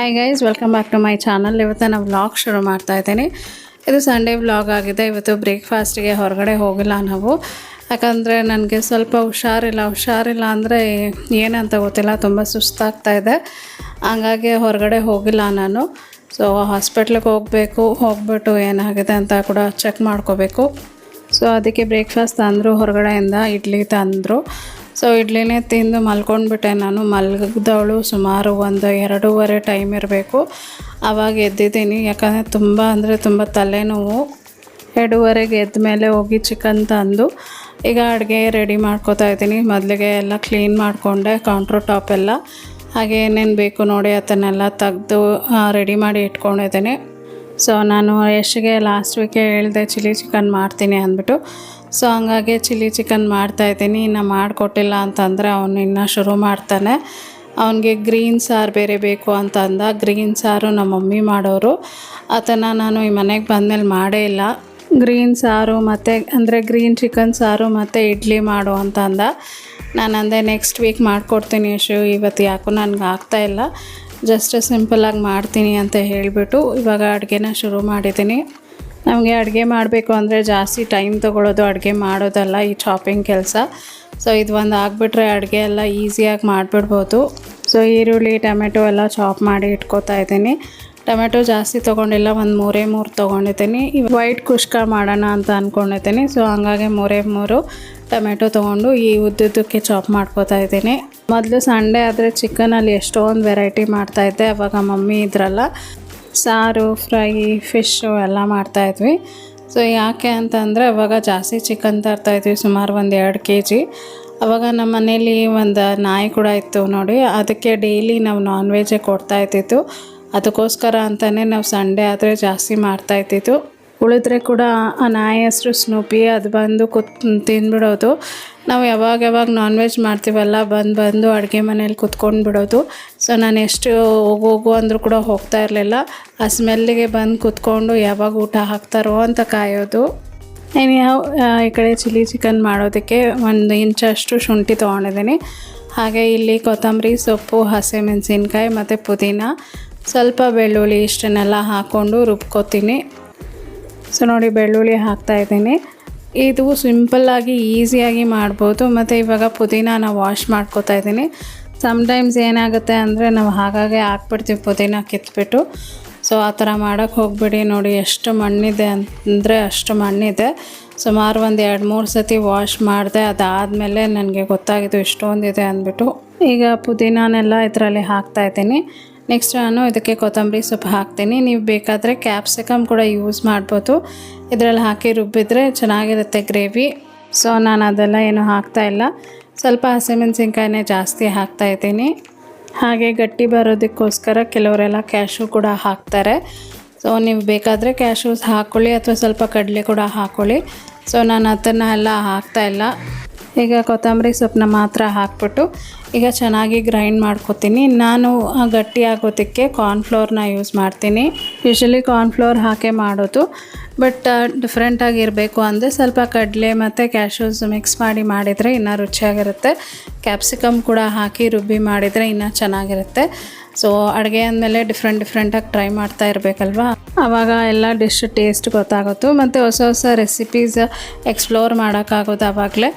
Hi guys welcome back to my channel ಇವತ್ತು ನಾನು vlog ಶುರು ಮಾಡ್ತಾ ಇದ್ದೀನಿ. ಇದು ಸಂಡೇ ವ್ಲಾಗ್ ಆಗಿದೆ. ಇವತ್ತು ಬ್ರೇಕ್ಫಾಸ್ಟಿಗೆ ಹೊರಗಡೆ ಹೋಗಿಲ್ಲ ನಾವು. ಯಾಕಂದರೆ ನನಗೆ ಸ್ವಲ್ಪ ಹುಷಾರಿಲ್ಲ. ಹುಷಾರಿಲ್ಲ ಅಂದರೆ ಏನಂತ ಗೊತ್ತಿಲ್ಲ. ತುಂಬ ಸುಸ್ತಾಗ್ತಾ ಇದೆ. ಹಂಗಾಗಿ ಹೊರಗಡೆ ಹೋಗಿಲ್ಲ ನಾನು. ಸೊ ಹಾಸ್ಪಿಟ್ಲಿಗೆ ಹೋಗಬೇಕು. ಹೋಗ್ಬಿಟ್ಟು ಏನಾಗಿದೆ ಅಂತ ಕೂಡ ಚೆಕ್ ಮಾಡ್ಕೋಬೇಕು. ಸೊ ಅದಕ್ಕೆ ಬ್ರೇಕ್ಫಾಸ್ಟ್ ತಂದರು. ಹೊರಗಡೆಯಿಂದ ಇಡ್ಲಿ ತಂದರು. ಸೊ ಇಡ್ಲಿನೇ ತಿಂದು ಮಲ್ಕೊಂಡ್ಬಿಟ್ಟೆ ನಾನು. ಮಲಗಿದವಳು ಸುಮಾರು ಒಂದು ಎರಡೂವರೆ ಟೈಮ್ ಇರಬೇಕು. ಆವಾಗ ಎದ್ದಿದ್ದೀನಿ. ಯಾಕಂದರೆ ತುಂಬ ಅಂದರೆ ತುಂಬ ತಲೆನೋವು. ಎರಡೂವರೆಗೆ ಎದ್ದ ಮೇಲೆ ಹೋಗಿ ಚಿಕನ್ ತಂದು ಈಗ ಅಡುಗೆ ರೆಡಿ ಮಾಡ್ಕೋತಾ ಇದ್ದೀನಿ. ಮೊದಲಿಗೆ ಎಲ್ಲ ಕ್ಲೀನ್ ಮಾಡಿಕೊಂಡೆ ಕೌಂಟ್ರ್ ಟಾಪ್ ಎಲ್ಲ. ಹಾಗೆ ಏನೇನು ಬೇಕು ನೋಡಿ ಅದನ್ನೆಲ್ಲ ತೆಗೆದು ರೆಡಿ ಮಾಡಿ ಇಟ್ಕೊಂಡಿದ್ದೀನಿ. ಸೊ ನಾನು ಯಶ್ಗೆ ಲಾಸ್ಟ್ ವೀಕೆ ಹೇಳಿದೆ ಚಿಲ್ಲಿ ಚಿಕನ್ ಮಾಡ್ತೀನಿ ಅಂದ್ಬಿಟ್ಟು. ಸೊ ಹಂಗಾಗಿ ಚಿಲ್ಲಿ ಚಿಕನ್ ಮಾಡ್ತಾಯಿದ್ದೀನಿ ಇನ್ನು ಮಾಡಿಕೊಟ್ಟಿಲ್ಲ ಅಂತಂದರೆ ಅವನು ಇನ್ನೂ ಶುರು ಮಾಡ್ತಾನೆ. ಅವನಿಗೆ ಗ್ರೀನ್ ಸಾರು ಬೇರೆ ಬೇಕು ಅಂತ ಅಂದ ಗ್ರೀನ್ ಸಾರು ನಮ್ಮ ಮಮ್ಮಿ ಮಾಡೋರು. ಅದನ್ನು ನಾನು ಈ ಮನೆಗೆ ಬಂದಮೇಲೆ ಮಾಡೇ ಇಲ್ಲ. ಗ್ರೀನ್ ಸಾರು ಮತ್ತು, ಅಂದರೆ ಗ್ರೀನ್ ಚಿಕನ್ ಸಾರು ಮತ್ತು ಇಡ್ಲಿ ಮಾಡು ಅಂತ ಅಂದ ನಾನು ಅಂದೆ ನೆಕ್ಸ್ಟ್ ವೀಕ್ ಮಾಡಿಕೊಡ್ತೀನಿ ಯಶು. ಇವತ್ತು ಯಾಕೋ ನನಗೆ ಆಗ್ತಾಯಿಲ್ಲ ಜಸ್ಟ್ ಸಿಂಪಲಾಗಿ ಮಾಡ್ತೀನಿ ಅಂತ ಹೇಳಿಬಿಟ್ಟು ಇವಾಗ ಅಡುಗೆನ ಶುರು ಮಾಡಿದ್ದೀನಿ. ನಮಗೆ ಅಡುಗೆ ಮಾಡಬೇಕು ಅಂದರೆ ಜಾಸ್ತಿ ಟೈಮ್ ತೊಗೊಳ್ಳೋದು ಅಡುಗೆ ಮಾಡೋದಲ್ಲ ಈ ಚಾಪಿಂಗ್ ಕೆಲಸ. ಸೊ ಇದು ಒಂದು ಆಗಿಬಿಟ್ರೆ ಅಡುಗೆ ಎಲ್ಲ ಈಸಿಯಾಗಿ ಮಾಡಿಬಿಡ್ಬೋದು. ಸೊ ಈರುಳ್ಳಿ, ಟೊಮೆಟೊ ಎಲ್ಲ ಚಾಪ್ ಮಾಡಿ ಇಟ್ಕೋತಾ ಇದ್ದೀನಿ. ಟೊಮೆಟೊ ಜಾಸ್ತಿ ತೊಗೊಂಡಿಲ್ಲ, ಒಂದು ಮೂರೇ ಮೂರು ತೊಗೊಂಡಿದ್ದೀನಿ. ವೈಟ್ ಕುಷ್ಕ ಮಾಡೋಣ ಅಂತ ಅಂದ್ಕೊಂಡಿದ್ದೀನಿ ಸೊ ಹಂಗಾಗಿ ಮೂರೇ ಮೂರು ಟೊಮೆಟೊ ತೊಗೊಂಡು ಈ ಉದ್ದುದ್ದಕ್ಕೆ ಚಾಪ್ ಮಾಡ್ಕೋತಾ ಇದ್ದೀನಿ. ಮೊದಲು ಸಂಡೇ ಆದರೆ ಚಿಕನಲ್ಲಿ ಎಷ್ಟೊಂದು ವೆರೈಟಿ ಮಾಡ್ತಾಯಿದ್ದೆ ಅವಾಗ ಮಮ್ಮಿ ಇದ್ರಲ್ಲ. ಸಾರು, ಫ್ರೈ ಫಿಶ್ಶು ಎಲ್ಲ ಮಾಡ್ತಾಯಿದ್ವಿ ಸೊ ಯಾಕೆ ಅಂತಂದರೆ ಅವಾಗ ಜಾಸ್ತಿ ಚಿಕನ್ ತರ್ತಾಯಿದ್ವಿ ಸುಮಾರು ಒಂದು ಎರಡು ಕೆ ಜಿ ಅವಾಗ ನಮ್ಮ ಮನೇಲಿ ಒಂದು ನಾಯಿ ಕೂಡ ಇತ್ತು ನೋಡಿ, ಅದಕ್ಕೆ ಡೈಲಿ ನಾವು ನಾನ್ ವೆಜ್ಜೇ ಕೊಡ್ತಾ ಇದ್ದಿತ್ತು ಅದಕ್ಕೋಸ್ಕರ ಅಂತಲೇ ನಾವು ಸಂಡೇ ಆದರೆ ಜಾಸ್ತಿ ಮಾಡ್ತಾ ಇದ್ದಿತ್ತು ಉಳಿದ್ರೆ ಕೂಡ ಆ ನಾಯಿ ಹೆಸರು ಸ್ನೂಪಿ ಅದು ಬಂದು ಕುತ್ ತಿಂದ್ಬಿಡೋದು. ನಾವು ಯಾವಾಗ ಯಾವಾಗ ನಾನ್ ವೆಜ್ ಮಾಡ್ತೀವಲ್ಲ, ಬಂದು ಬಂದು ಅಡುಗೆ ಮನೇಲಿ ಕುತ್ಕೊಂಡು ಬಿಡೋದು. ಸೊ ನಾನು ಎಷ್ಟು ಹೋಗು ಹೋಗು ಅಂದರೂ ಕೂಡ ಹೋಗ್ತಾ ಇರಲಿಲ್ಲ. ಆ ಸ್ಮೆಲ್ಲಿಗೆ ಬಂದು ಕುತ್ಕೊಂಡು ಯಾವಾಗ ಊಟ ಹಾಕ್ತಾರೋ ಅಂತ ಕಾಯೋದು. ನಾನು ಯಾವ ಈ ಕಡೆ ಚಿಲ್ಲಿ ಚಿಕನ್ ಮಾಡೋದಕ್ಕೆ ಒಂದು ಇಂಚಷ್ಟು ಶುಂಠಿ ತೊಗೊಂಡಿದ್ದೀನಿ. ಹಾಗೆ ಇಲ್ಲಿ ಕೊತ್ತಂಬರಿ, ಸೊಪ್ಪು ಹಸಿಮೆಣಸಿನ್ಕಾಯಿ ಮತ್ತು ಪುದೀನ. ಸ್ವಲ್ಪ ಬೆಳ್ಳುಳ್ಳಿ ಇಷ್ಟನ್ನೆಲ್ಲ ಹಾಕ್ಕೊಂಡು ರುಬ್ಕೋತೀನಿ. ಸೊ ನೋಡಿ, ಬೆಳ್ಳುಳ್ಳಿ ಹಾಕ್ತಾಯಿದ್ದೀನಿ ಇದು ಸಿಂಪಲ್ಲಾಗಿ ಈಸಿಯಾಗಿ ಮಾಡ್ಬೋದು. ಮತ್ತು ಇವಾಗ ಪುದೀನಾನ ವಾಶ್ ಮಾಡ್ಕೋತಾ ಇದ್ದೀನಿ. ಸಮಟೈಮ್ಸ್ ಏನಾಗುತ್ತೆ ಅಂದರೆ ನಾವು ಹಾಗಾಗೆ ಹಾಕ್ಬಿಡ್ತೀವಿ ಪುದೀನ ಕಿತ್ಬಿಟ್ಟು. ಸೊ ಆ ಥರ ಮಾಡೋಕ್ಕೆ ಹೋಗ್ಬಿಡಿ ನೋಡಿ ಎಷ್ಟು ಮಣ್ಣಿದೆ ಅಂದರೆ ಅಷ್ಟು ಮಣ್ಣಿದೆ. ಸುಮಾರು ಒಂದು ಎರಡು ಮೂರು ಸತಿ ವಾಶ್ ಮಾಡಿದೆ, ಅದಾದಮೇಲೆ ನನಗೆ ಗೊತ್ತಾಗಿದ್ದು ಇಷ್ಟೊಂದಿದೆ ಅಂದ್ಬಿಟ್ಟು ಈಗ ಪುದೀನಾನೆಲ್ಲ ಇದರಲ್ಲಿ ಹಾಕ್ತಾಯಿದ್ದೀನಿ ನೆಕ್ಸ್ಟ್ ನಾನು ಇದಕ್ಕೆ ಕೊತ್ತಂಬರಿ ಸೊಪ್ಪು ಹಾಕ್ತೀನಿ. ನೀವು ಬೇಕಾದರೆ ಕ್ಯಾಪ್ಸಿಕಮ್ ಕೂಡ ಯೂಸ್ ಮಾಡ್ಬೋದು. ಇದರಲ್ಲಿ ಹಾಕಿ ರುಬ್ಬಿದ್ರೆ ಚೆನ್ನಾಗಿರುತ್ತೆ ಗ್ರೇವಿ ಸೊ ನಾನು ಅದೆಲ್ಲ ಏನು ಹಾಕ್ತಾ ಇಲ್ಲ. ಸ್ವಲ್ಪ ಹಸಿಮೆಣಸಿನ್ಕಾಯಿನೇ ಜಾಸ್ತಿ ಹಾಕ್ತಾ ಇದ್ದೀನಿ. ಹಾಗೆ ಗಟ್ಟಿ ಬರೋದಕ್ಕೋಸ್ಕರ ಕೆಲವರೆಲ್ಲ ಕ್ಯಾಶು ಕೂಡ ಹಾಕ್ತಾರೆ. ಸೊ ನೀವು ಬೇಕಾದರೆ ಕ್ಯಾಶೂಸ್ ಹಾಕ್ಕೊಳ್ಳಿ ಅಥವಾ ಸ್ವಲ್ಪ ಕಡಲೆ ಕೂಡ ಹಾಕ್ಕೊಳ್ಳಿ ಸೊ ನಾನು ಅದನ್ನು ಎಲ್ಲ ಹಾಕ್ತಾ ಇಲ್ಲ. ಈಗ ಕೊತ್ತಂಬರಿ ಸೊಪ್ಪನ್ನ ಮಾತ್ರ ಹಾಕ್ಬಿಟ್ಟು ಈಗ ಚೆನ್ನಾಗಿ ಗ್ರೈಂಡ್ ಮಾಡ್ಕೊತೀನಿ. ನಾನು ಗಟ್ಟಿ ಆಗೋದಕ್ಕೆ ಕಾರ್ನ್ಫ್ಲೋರ್ನ ಯೂಸ್ ಮಾಡ್ತೀನಿ. ಯೂಶಲಿ ಕಾರ್ನ್ಫ್ಲೋರ್ ಹಾಕೇ ಮಾಡೋದು ಬಟ್ ಡಿಫ್ರೆಂಟಾಗಿರಬೇಕು ಅಂದರೆ ಸ್ವಲ್ಪ ಕಡಲೆ ಮತ್ತು ಕ್ಯಾಶೂಸ್ ಮಿಕ್ಸ್ ಮಾಡಿ ಮಾಡಿದರೆ ಇನ್ನೂ ರುಚಿಯಾಗಿರುತ್ತೆ. ಕ್ಯಾಪ್ಸಿಕಮ್ ಕೂಡ ಹಾಕಿ ರುಬ್ಬಿ ಮಾಡಿದರೆ ಇನ್ನೂ ಚೆನ್ನಾಗಿರುತ್ತೆ. ಸೊ ಅಡುಗೆ ಅಂದಮೇಲೆ ಡಿಫ್ರೆಂಟ್ ಡಿಫ್ರೆಂಟಾಗಿ ಟ್ರೈ ಮಾಡ್ತಾ ಇರಬೇಕಲ್ವಾ? ಆವಾಗ ಎಲ್ಲ ಡಿಶ್ ಟೇಸ್ಟ್ ಗೊತ್ತಾಗುತ್ತೆ ಮತ್ತು ಹೊಸ ಹೊಸ ರೆಸಿಪೀಸ್ ಎಕ್ಸ್ಪ್ಲೋರ್ ಮಾಡೋಕ್ಕಾಗೋದು ಆವಾಗಲೇ.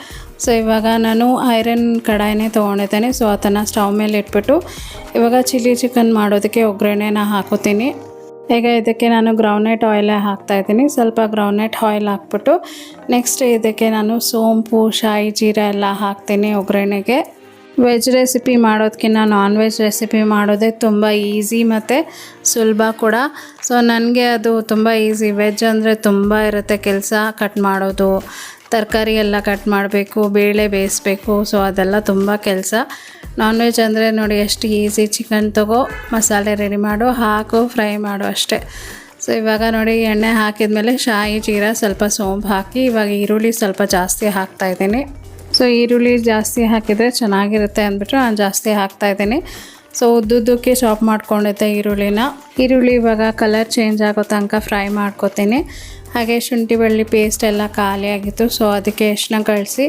ಸೊ ಇವಾಗ ನಾನು ಐರನ್ ಕಡಾಯಿನೇ ತೊಗೊಂಡಿದ್ದೇನೆ. ಸೊ ಅದನ್ನು ಸ್ಟವ್ ಮೇಲೆ ಇಟ್ಬಿಟ್ಟು ಇವಾಗ ಚಿಲ್ಲಿ ಚಿಕನ್ ಮಾಡೋದಕ್ಕೆ ಒಗ್ಗರಣೆನ ಹಾಕೋತೀನಿ ಈಗ ಇದಕ್ಕೆ ನಾನು ಗ್ರೌಂಡ್ನೆಟ್ ಆಯಿಲೇ ಹಾಕ್ತಾಯಿದ್ದೀನಿ ಸ್ವಲ್ಪ ಗ್ರೌನೇಟ್ ಆಯಿಲ್ ಹಾಕ್ಬಿಟ್ಟು ನೆಕ್ಸ್ಟ್ ಇದಕ್ಕೆ ನಾನು ಸೋಂಪು, ಶಾಯಿ, ಜೀರಾ ಎಲ್ಲ ಹಾಕ್ತೀನಿ ಒಗ್ಗರಣೆಗೆ. ವೆಜ್ ರೆಸಿಪಿ ಮಾಡೋದಕ್ಕಿಂತ ನಾನ್ ವೆಜ್ ರೆಸಿಪಿ ಮಾಡೋದೇ ತುಂಬ ಈಸಿ ಮತ್ತು ಸುಲಭ ಕೂಡ. ಸೊ ನನಗೆ ಅದು ತುಂಬ ಈಸಿ ವೆಜ್ ಅಂದರೆ ತುಂಬ ಇರುತ್ತೆ ಕೆಲಸ ಕಟ್ ಮಾಡೋದು. ತರಕಾರಿ ಎಲ್ಲ ಕಟ್ ಮಾಡಬೇಕು, ಬೇಳೆ ಬೇಯಿಸ್ಬೇಕು ಸೊ ಅದೆಲ್ಲ ತುಂಬ ಕೆಲಸ. ನಾನ್ ವೆಜ್ ಅಂದರೆ ನೋಡಿ ಎಷ್ಟು ಈಸಿ ಚಿಕನ್ ತಗೋ, ಮಸಾಲೆ ರೆಡಿ ಮಾಡು, ಹಾಕು ಫ್ರೈ ಮಾಡು ಅಷ್ಟೇ. ಸೊ ಇವಾಗ ನೋಡಿ ಎಣ್ಣೆ ಹಾಕಿದ್ಮೇಲೆ ಶಾಯಿ ಜೀರಾ ಸ್ವಲ್ಪ ಸೋಂಪು ಹಾಕಿ, ಇವಾಗ ಈರುಳ್ಳಿ ಸ್ವಲ್ಪ ಜಾಸ್ತಿ ಹಾಕ್ತಾಯಿದ್ದೀನಿ ಸೊ ಈರುಳ್ಳಿ ಜಾಸ್ತಿ ಹಾಕಿದರೆ ಚೆನ್ನಾಗಿರುತ್ತೆ ಅಂದ್ಬಿಟ್ಟು ನಾನು ಜಾಸ್ತಿ ಹಾಕ್ತಾಯಿದ್ದೀನಿ ಸೊ ಉದ್ದುದ್ದಕ್ಕೆ ಚಾಪ್ ಮಾಡ್ಕೊಂಡಿದ್ದೆ ಈರುಳ್ಳಿನ. ಈರುಳ್ಳಿ ಇವಾಗ ಕಲರ್ ಚೇಂಜ್ ಆಗೋ ತನಕ ಫ್ರೈ ಮಾಡ್ಕೊತೀನಿ. ಹಾಗೆ ಶುಂಠಿ ಬೆಳ್ಳಿ ಪೇಸ್ಟ್ ಎಲ್ಲ ಖಾಲಿಯಾಗಿತ್ತು ಸೊ ಅದಕ್ಕೆ ಎಷ್ಟನ್ನ ಕಳಿಸಿ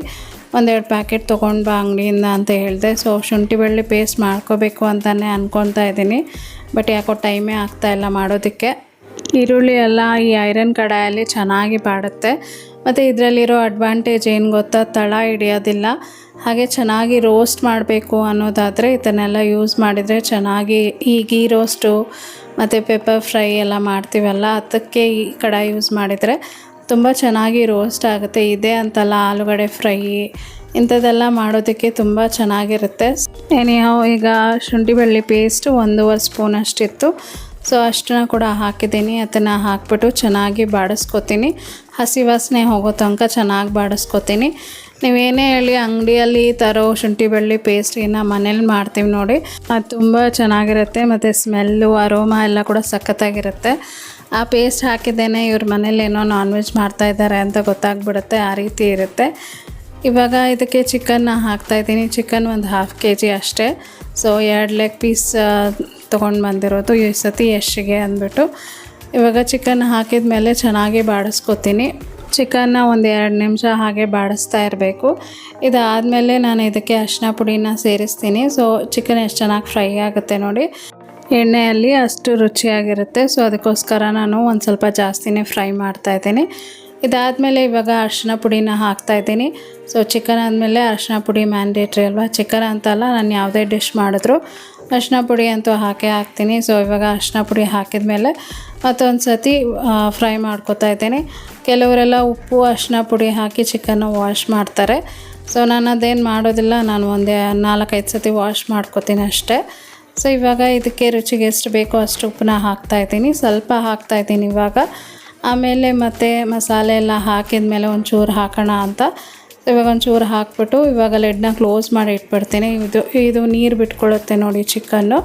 ಒಂದೆರಡು ಪ್ಯಾಕೆಟ್ ತೊಗೊಂಡು ಬಾ ಅಂಗಡಿಯಿಂದ ಅಂತ ಹೇಳಿದೆ. ಸೊ ಶುಂಠಿ ಬೆಳ್ಳಿ ಪೇಸ್ಟ್ ಮಾಡ್ಕೋಬೇಕು ಅಂತಲೇ ಅಂದ್ಕೊತಾ ಇದ್ದೀನಿ. ಬಟ್ ಯಾಕೋ ಟೈಮೇ ಆಗ್ತಾಯಿಲ್ಲ ಮಾಡೋದಕ್ಕೆ. ಈರುಳ್ಳಿ ಎಲ್ಲ ಈ ಐರನ್ ಕಡಾಯಲ್ಲಿ ಚೆನ್ನಾಗಿ ಬಾಡುತ್ತೆ. ಮತ್ತು ಇದರಲ್ಲಿರೋ ಅಡ್ವಾಂಟೇಜ್ ಏನು ಗೊತ್ತಾ? ತಳ ಹಿಡಿಯೋದಿಲ್ಲ. ಹಾಗೆ ಚೆನ್ನಾಗಿ ರೋಸ್ಟ್ ಮಾಡಬೇಕು ಅನ್ನೋದಾದರೆ ಇದನ್ನೆಲ್ಲ ಯೂಸ್ ಮಾಡಿದರೆ ಚೆನ್ನಾಗಿ ಈ ಗೀ ರೋಸ್ಟು ಮತ್ತು ಪೆಪ್ಪರ್ ಫ್ರೈ ಎಲ್ಲ ಮಾಡ್ತೀವಲ್ಲ ಅದಕ್ಕೆ ಈ ಕಡಾಯಿ ಯೂಸ್ ಮಾಡಿದರೆ ತುಂಬ ಚೆನ್ನಾಗಿ ರೋಸ್ಟ್ ಆಗುತ್ತೆ. ಇದೆ ಅಂತಲ್ಲ ಆಲೂಗಡೆ ಫ್ರೈ ಇಂಥದ್ದೆಲ್ಲ ಮಾಡೋದಕ್ಕೆ ತುಂಬ ಚೆನ್ನಾಗಿರುತ್ತೆ. ಏನಿಯಾವ್ ಈಗ ಶುಂಠಿ ಬೆಳ್ಳಿ ಪೇಸ್ಟು ಒಂದೂವರೆ ಸ್ಪೂನ್ ಅಷ್ಟಿತ್ತು. ಸೊ ಅಷ್ಟನ್ನ ಕೂಡ ಹಾಕಿದ್ದೀನಿ. ಅದನ್ನು ಹಾಕ್ಬಿಟ್ಟು ಚೆನ್ನಾಗಿ ಬಾಡಿಸ್ಕೊತೀನಿ. ಹಸಿ ವಾಸನೆ ಹೋಗೋ ತನಕ ಚೆನ್ನಾಗಿ ಬಾಡಿಸ್ಕೊತೀನಿ. ನೀವೇನೇ ಹೇಳಿ ಅಂಗಡಿಯಲ್ಲಿ ತರೋ ಶುಂಠಿ ಬೆಳ್ಳಿ ಪೇಸ್ಟ್ರಿನ ಮನೇಲಿ ಮಾಡ್ತೀವಿ ನೋಡಿ. ಅದು ತುಂಬ ಚೆನ್ನಾಗಿರುತ್ತೆ ಮತ್ತು ಸ್ಮೆಲ್ಲು, ಅರೋಮಾ ಎಲ್ಲ ಕೂಡ ಸಖತ್ತಾಗಿರುತ್ತೆ. ಆ ಪೇಸ್ಟ್ ಹಾಕಿದ್ದೇನೆ, ಇವ್ರ ಮನೇಲಿ ಏನೋ ನಾನ್ ವೆಜ್ ಮಾಡ್ತಾ ಇದ್ದಾರೆ ಅಂತ ಗೊತ್ತಾಗ್ಬಿಡುತ್ತೆ, ಆ ರೀತಿ ಇರುತ್ತೆ. ಇವಾಗ ಇದಕ್ಕೆ ಚಿಕನ್ನ ಹಾಕ್ತಾಯಿದ್ದೀನಿ ಚಿಕನ್ ಒಂದು ಹಾಫ್ ಕೆ ಜಿ ಅಷ್ಟೇ. ಸೊ ಎರಡು ಲೆಗ್ ಪೀಸ್ ತೊಗೊಂಡು ಬಂದಿರೋದು ಈ ಸತಿ ಎಷ್ಟಿಗೆ ಅಂದ್ಬಿಟ್ಟು. ಇವಾಗ ಚಿಕನ್ ಹಾಕಿದ ಮೇಲೆ ಚೆನ್ನಾಗಿ ಬಾಡಿಸ್ಕೊತೀನಿ. ಚಿಕನ್ನ ಒಂದು ಎರಡು ನಿಮಿಷ ಹಾಗೆ ಬಾಡಿಸ್ತಾ ಇರಬೇಕು. ಇದಾದಮೇಲೆ ನಾನು ಇದಕ್ಕೆ ಅರಿಶಿನ ಪುಡಿನ ಸೇರಿಸ್ತೀನಿ. ಸೊ ಚಿಕನ್ ಎಷ್ಟು ಚೆನ್ನಾಗಿ ಫ್ರೈ ಆಗುತ್ತೆ ನೋಡಿ. ಎಣ್ಣೆಯಲ್ಲಿ ಅಷ್ಟು ರುಚಿಯಾಗಿರುತ್ತೆ. ಸೊ ಅದಕ್ಕೋಸ್ಕರ ನಾನು ಒಂದು ಸ್ವಲ್ಪ ಜಾಸ್ತಿನೇ ಫ್ರೈ ಮಾಡ್ತಾಯಿದ್ದೀನಿ ಇದಾದಮೇಲೆ ಇವಾಗ ಅರಿಶಿನ ಪುಡಿನ ಹಾಕ್ತಾಯಿದ್ದೀನಿ ಸೊ ಚಿಕನ್ ಆದಮೇಲೆ ಅರಿಶಿನ ಪುಡಿ ಮ್ಯಾಂಡೇಟ್ರಿ ಅಲ್ವಾ? ಚಿಕನ್ ಅಂತಲ್ಲ, ನಾನು ಯಾವುದೇ ಡಿಶ್ ಮಾಡಿದ್ರು. ಅರಿಶಿನ ಪುಡಿ ಅಂತೂ ಹಾಕೇ ಹಾಕ್ತೀನಿ. ಸೊ ಇವಾಗ ಅರಿಶಿನ ಪುಡಿ ಹಾಕಿದ ಮೇಲೆ ಮತ್ತೊಂದು ಸತಿ ಫ್ರೈ ಮಾಡ್ಕೋತಾ ಇದ್ದೀನಿ. ಕೆಲವರೆಲ್ಲ ಉಪ್ಪು ಅರಿಶಿನ ಪುಡಿ ಹಾಕಿ ಚಿಕನ್ನು ವಾಶ್ ಮಾಡ್ತಾರೆ. ಸೊ ನಾನು ಅದೇನು ಮಾಡೋದಿಲ್ಲ. ನಾನು ಒಂದೇ ನಾಲ್ಕೈದು ಸತಿ ವಾಶ್ ಮಾಡ್ಕೋತೀನಿ ಅಷ್ಟೇ. ಸೊ ಇವಾಗ ಇದಕ್ಕೆ ರುಚಿಗೆ ಎಷ್ಟು ಬೇಕೋ ಅಷ್ಟು ಉಪ್ಪನ್ನ ಹಾಕ್ತಾಯಿದ್ದೀನಿ ಸ್ವಲ್ಪ ಹಾಕ್ತಾಯಿದ್ದೀನಿ ಇವಾಗ. ಆಮೇಲೆ ಮತ್ತೆ ಮಸಾಲೆ ಎಲ್ಲ ಹಾಕಿದ ಮೇಲೆ ಒಂಚೂರು ಹಾಕೋಣ ಅಂತ. ಇವಾಗ ಒಂಚೂರು ಹಾಕ್ಬಿಟ್ಟು ಇವಾಗ ಲೆಡ್ನ ಕ್ಲೋಸ್ ಮಾಡಿ ಇಟ್ಬಿಡ್ತೀನಿ. ಇದು ಇದು ನೀರು ಬಿಟ್ಕೊಳ್ಳುತ್ತೆ ನೋಡಿ ಚಿಕನ್ನು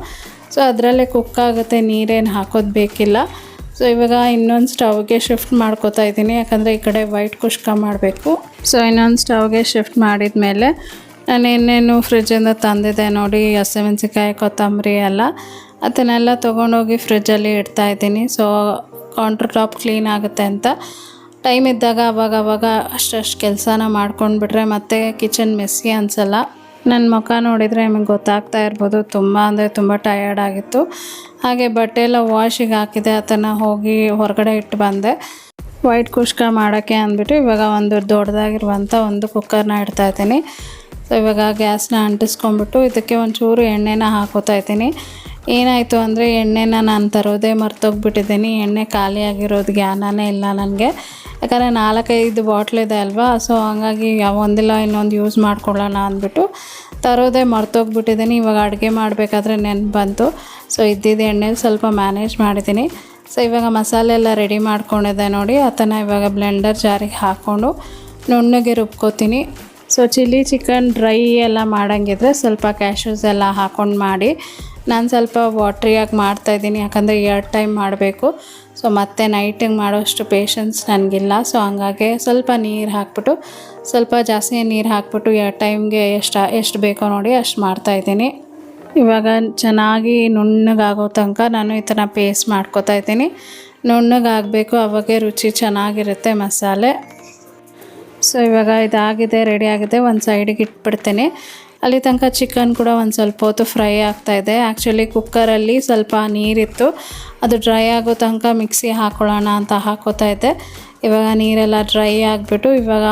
ಸೊ ಅದರಲ್ಲೇ ಕುಕ್ ಆಗುತ್ತೆ, ನೀರೇನು ಹಾಕೋದು ಬೇಕಿಲ್ಲ. ಸೊ ಇವಾಗ ಇನ್ನೊಂದು ಸ್ಟವ್ಗೆ ಶಿಫ್ಟ್ ಮಾಡ್ಕೋತಾ ಇದ್ದೀನಿ, ಯಾಕಂದರೆ ಈ ಕಡೆ ವೈಟ್ ಕುಷ್ಕ ಮಾಡಬೇಕು. ಸೊ ಇನ್ನೊಂದು ಸ್ಟವ್ಗೆ ಶಿಫ್ಟ್ ಮಾಡಿದ ಮೇಲೆ ನಾನು ಇನ್ನೇನು ಫ್ರಿಜ್ಜಿಂದ ತಂದಿದ್ದೆ ನೋಡಿ ಹಸಿಮೆಣಸಿಕಾಯಿ ಕೊತ್ತಂಬರಿ ಎಲ್ಲ, ಅದನ್ನೆಲ್ಲ ತೊಗೊಂಡೋಗಿ ಫ್ರಿಜ್ಜಲ್ಲಿ ಇಡ್ತಾ ಇದ್ದೀನಿ. ಸೊ ಕೌಂಟ್ರ್ ಟಾಪ್ ಕ್ಲೀನ್ ಆಗುತ್ತೆ ಅಂತ. ಟೈಮ್ ಇದ್ದಾಗ ಅವಾಗ ಅವಾಗ ಅಷ್ಟಷ್ಟು ಕೆಲಸನ ಮಾಡ್ಕೊಂಡ್ಬಿಟ್ರೆ ಮತ್ತೆ ಕಿಚನ್ ಮೆಸ್ಸಿ ಅನಿಸಲ್ಲ. ನನ್ನ ಮುಖ ನೋಡಿದರೆ ನಿಮಗೆ ಗೊತ್ತಾಗ್ತಾ ಇರ್ಬೋದು, ತುಂಬ ಅಂದರೆ ತುಂಬ ಟಯರ್ಡ್ ಆಗಿತ್ತು. ಹಾಗೆ ಬಟ್ಟೆ ಎಲ್ಲ ವಾಶಿಗೆ ಹಾಕಿದೆ ಅದನ್ನು ಹೋಗಿ ಹೊರಗಡೆ ಇಟ್ಟು ಬಂದೆ. ವೈಟ್ ಕುಷ್ಕ ಮಾಡೋಕ್ಕೆ ಅಂದ್ಬಿಟ್ಟು ಇವಾಗ ಒಂದು ದೊಡ್ಡದಾಗಿರುವಂಥ ಒಂದು ಕುಕ್ಕರ್ನ ಇಡ್ತಾ ಇದ್ದೀನಿ. ಸೊ ಇವಾಗ ಗ್ಯಾಸ್ನ ಅಂಟಿಸ್ಕೊಂಡ್ಬಿಟ್ಟು ಇದಕ್ಕೆ ಒಂಚೂರು ಎಣ್ಣೆನ ಹಾಕೋತಾ ಇದ್ದೀನಿ. ಏನಾಯಿತು ಅಂದರೆ ಎಣ್ಣೆನ ನಾನು ತರೋದೇ ಮರ್ತೋಗ್ಬಿಟ್ಟಿದ್ದೀನಿ. ಎಣ್ಣೆ ಖಾಲಿಯಾಗಿರೋದು ಜ್ಞಾನನೇ ಇಲ್ಲ ನನಗೆ. ಯಾಕಂದರೆ ನಾಲ್ಕೈದು ಬಾಟ್ಲಿದೆ ಅಲ್ವಾ? ಸೊ ಹಂಗಾಗಿ ಒಂದಿಲ್ಲ, ಇನ್ನೊಂದು ಯೂಸ್ ಮಾಡ್ಕೊಳ್ಳೋಣ ಅಂದ್ಬಿಟ್ಟು ತರೋದೇ ಮರ್ತೋಗ್ಬಿಟ್ಟಿದ್ದೀನಿ. ಇವಾಗ ಅಡುಗೆ ಮಾಡಬೇಕಾದ್ರೆ ನೆನ್ಪು ಬಂತು. ಸೊ ಇದ್ದಿದ್ದು ಎಣ್ಣೆಲಿ ಸ್ವಲ್ಪ ಮ್ಯಾನೇಜ್ ಮಾಡಿದ್ದೀನಿ. ಸೊ ಇವಾಗ ಮಸಾಲೆ ಎಲ್ಲ ರೆಡಿ ಮಾಡ್ಕೊಂಡಿದ್ದೆ ನೋಡಿ. ಅದನ್ನು ಇವಾಗ ಬ್ಲೆಂಡರ್ ಜಾರಿಗೆ ಹಾಕ್ಕೊಂಡು ನುಣ್ಣಗೆ ರುಬ್ಕೋತೀನಿ. ಸೊ ಚಿಲ್ಲಿ ಚಿಕನ್ ಡ್ರೈ ಎಲ್ಲ ಮಾಡೋಂಗಿದ್ರೆ ಸ್ವಲ್ಪ ಕ್ಯಾಶ್ಯೂಸ್ ಎಲ್ಲ ಹಾಕ್ಕೊಂಡು ಮಾಡಿ ನಾನು ಸ್ವಲ್ಪ ವಾಟ್ರಿಯಾಗಿ ಮಾಡ್ತಾಯಿದ್ದೀನಿ ಯಾಕಂದರೆ ಎರಡು ಟೈಮ್ ಮಾಡಬೇಕು. ಸೊ ಮತ್ತೆ ನೈಟಿಗೆ ಮಾಡೋಷ್ಟು ಪೇಷನ್ಸ್ ನನಗಿಲ್ಲ. ಸೊ ಹಂಗಾಗಿ ಸ್ವಲ್ಪ ನೀರು ಹಾಕ್ಬಿಟ್ಟು, ಸ್ವಲ್ಪ ಜಾಸ್ತಿ ನೀರು ಹಾಕ್ಬಿಟ್ಟು ಎರಡು ಟೈಮ್ಗೆ ಎಷ್ಟು ಎಷ್ಟು ಬೇಕೋ ನೋಡಿ ಅಷ್ಟು ಮಾಡ್ತಾಯಿದ್ದೀನಿ ಇವಾಗ ಚೆನ್ನಾಗಿ ನುಣ್ಣಗಾಗೋ ತನಕ ನಾನು ಇದನ್ನು ಪೇಸ್ಟ್ ಮಾಡ್ಕೊತಾ ಇದ್ದೀನಿ. ನುಣ್ಣಗಾಗಬೇಕು, ಅವಾಗೆ ರುಚಿ ಚೆನ್ನಾಗಿರುತ್ತೆ ಮಸಾಲೆ. ಸೊ ಇವಾಗ ಇದಾಗಿದೆ ರೆಡಿ ಆಗಿದೆ. ಒಂದು ಸೈಡಿಗೆ ಇಟ್ಬಿಡ್ತೀನಿ. ಅಲ್ಲಿ ತನಕ ಚಿಕನ್ ಕೂಡ ಒಂದು ಸ್ವಲ್ಪ ಹೊತ್ತು ಫ್ರೈ ಆಗ್ತಾಯಿದೆ ಆ್ಯಕ್ಚುಲಿ ಕುಕ್ಕರಲ್ಲಿ ಸ್ವಲ್ಪ ನೀರಿತ್ತು. ಅದು ಡ್ರೈ ಆಗೋ ತನಕ ಮಿಕ್ಸಿ ಹಾಕ್ಕೊಳ್ಳೋಣ ಅಂತ ಹಾಕೋತಾ ಇದ್ದೆ. ಇವಾಗ ನೀರೆಲ್ಲ ಡ್ರೈ ಆಗಿಬಿಟ್ಟು ಇವಾಗ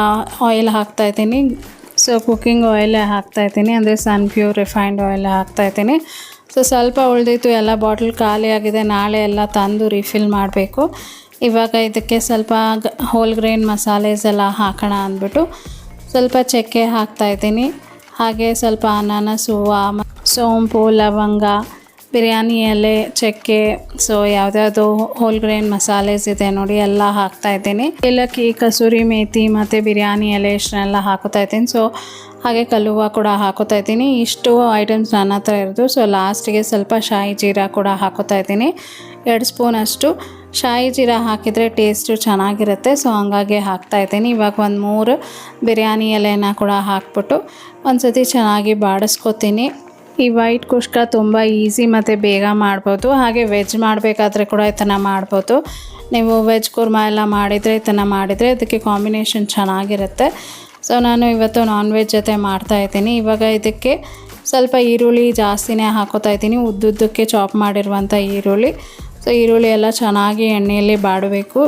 ಆಯಿಲ್ ಹಾಕ್ತಾಯಿದ್ದೀನಿ ಸೊ ಕುಕ್ಕಿಂಗ್ ಆಯಿಲೇ ಹಾಕ್ತಾಯಿದ್ದೀನಿ ಅಂದರೆ ಸನ್ ಪ್ಯೂರ್ ರಿಫೈನ್ಡ್ ಆಯಿಲ್ ಹಾಕ್ತಾಯಿದ್ದೀನಿ ಸೊ ಸ್ವಲ್ಪ ಉಳಿದಿತ್ತು, ಎಲ್ಲ ಬಾಟಲ್ ಖಾಲಿ ಆಗಿದೆ. ನಾಳೆ ಎಲ್ಲ ತಂದು ರಿಫಿಲ್ ಮಾಡಬೇಕು. ಇವಾಗ ಇದಕ್ಕೆ ಸ್ವಲ್ಪ ಹೋಲ್ ಗ್ರೈನ್ ಮಸಾಲೆಸ್ ಎಲ್ಲ ಹಾಕೋಣ ಅಂದ್ಬಿಟ್ಟು ಸ್ವಲ್ಪ ಚಕ್ಕೆ ಹಾಕ್ತಾಯಿದ್ದೀನಿ ಹಾಗೆ ಸ್ವಲ್ಪ ಅನಾನಸ್ ಹೂವು ಸೋಂಪು, ಲವಂಗ, ಬಿರಿಯಾನಿ ಎಲೆ, ಚಕ್ಕೆ ಸೊ ಯಾವುದ್ಯಾವುದು ಹೋಲ್ ಗ್ರೈನ್ ಮಸಾಲೆಸ್ ಇದೆ ನೋಡಿ ಎಲ್ಲ ಹಾಕ್ತಾ ಇದ್ದೀನಿ. ಏಲಕ್ಕಿ, ಕಸೂರಿ ಮೇಥಿ ಮತ್ತು ಬಿರಿಯಾನಿ ಎಲೆ ಇಷ್ಟನ್ನೆಲ್ಲ ಹಾಕೋತಾ ಇದ್ದೀನಿ. ಸೊ ಹಾಗೆ ಕಲ್ಲುವ ಕೂಡ ಹಾಕೋತಾ ಇದ್ದೀನಿ. ಇಷ್ಟು ಐಟಮ್ಸ್ ನನ್ನ ಹತ್ರ ಇರೋದು ಸೊ ಲಾಸ್ಟಿಗೆ ಸ್ವಲ್ಪ ಶಾಯಿ ಜೀರಾ ಕೂಡ ಹಾಕೋತಾ ಇದ್ದೀನಿ. ಎರಡು ಸ್ಪೂನ್ ಅಷ್ಟು. ಶಾಯಿ ಜೀರಾ ಹಾಕಿದರೆ ಟೇಸ್ಟು ಚೆನ್ನಾಗಿರುತ್ತೆ. ಸೊ ಹಂಗಾಗಿ ಹಾಕ್ತಾ ಇದ್ದೀನಿ. ಇವಾಗ ಒಂದು ಮೂರು ಬಿರಿಯಾನಿ ಎಲೆನ ಕೂಡ ಹಾಕ್ಬಿಟ್ಟು ಒಂದು ಸತಿ ಚೆನ್ನಾಗಿ ಬಾಡಿಸ್ಕೊತೀನಿ. ಈ ವೈಟ್ ಕುಷ್ಕ ತುಂಬ ಈಸಿ ಮತ್ತು ಬೇಗ ಮಾಡ್ಬೋದು. ಹಾಗೆ ವೆಜ್ ಮಾಡಬೇಕಾದ್ರೆ ಕೂಡ ಇದನ್ನು ಮಾಡ್ಬೋದು. ನೀವು ವೆಜ್ ಕುರ್ಮಾ ಎಲ್ಲ ಮಾಡಿದರೆ ಇದನ್ನು ಮಾಡಿದರೆ ಅದಕ್ಕೆ ಕಾಂಬಿನೇಷನ್ ಚೆನ್ನಾಗಿರುತ್ತೆ. ಸೊ ನಾನು ಇವತ್ತು ನಾನ್ ವೆಜ್ ಜೊತೆ ಮಾಡ್ತಾ ಇದ್ದೀನಿ. ಇವಾಗ ಇದಕ್ಕೆ ಸ್ವಲ್ಪ ಈರುಳ್ಳಿ ಜಾಸ್ತಿನೇ ಹಾಕೋತಾ ಇದ್ದೀನಿ. ಉದ್ದುದ್ದಕ್ಕೆ ಚಾಪ್ ಮಾಡಿರುವಂಥ ಈರುಳ್ಳಿ. ಸೊ ಈರುಳ್ಳಿ ಎಲ್ಲ ಚೆನ್ನಾಗಿ ಎಣ್ಣೆಯಲ್ಲಿ ಬಾಡಬೇಕು.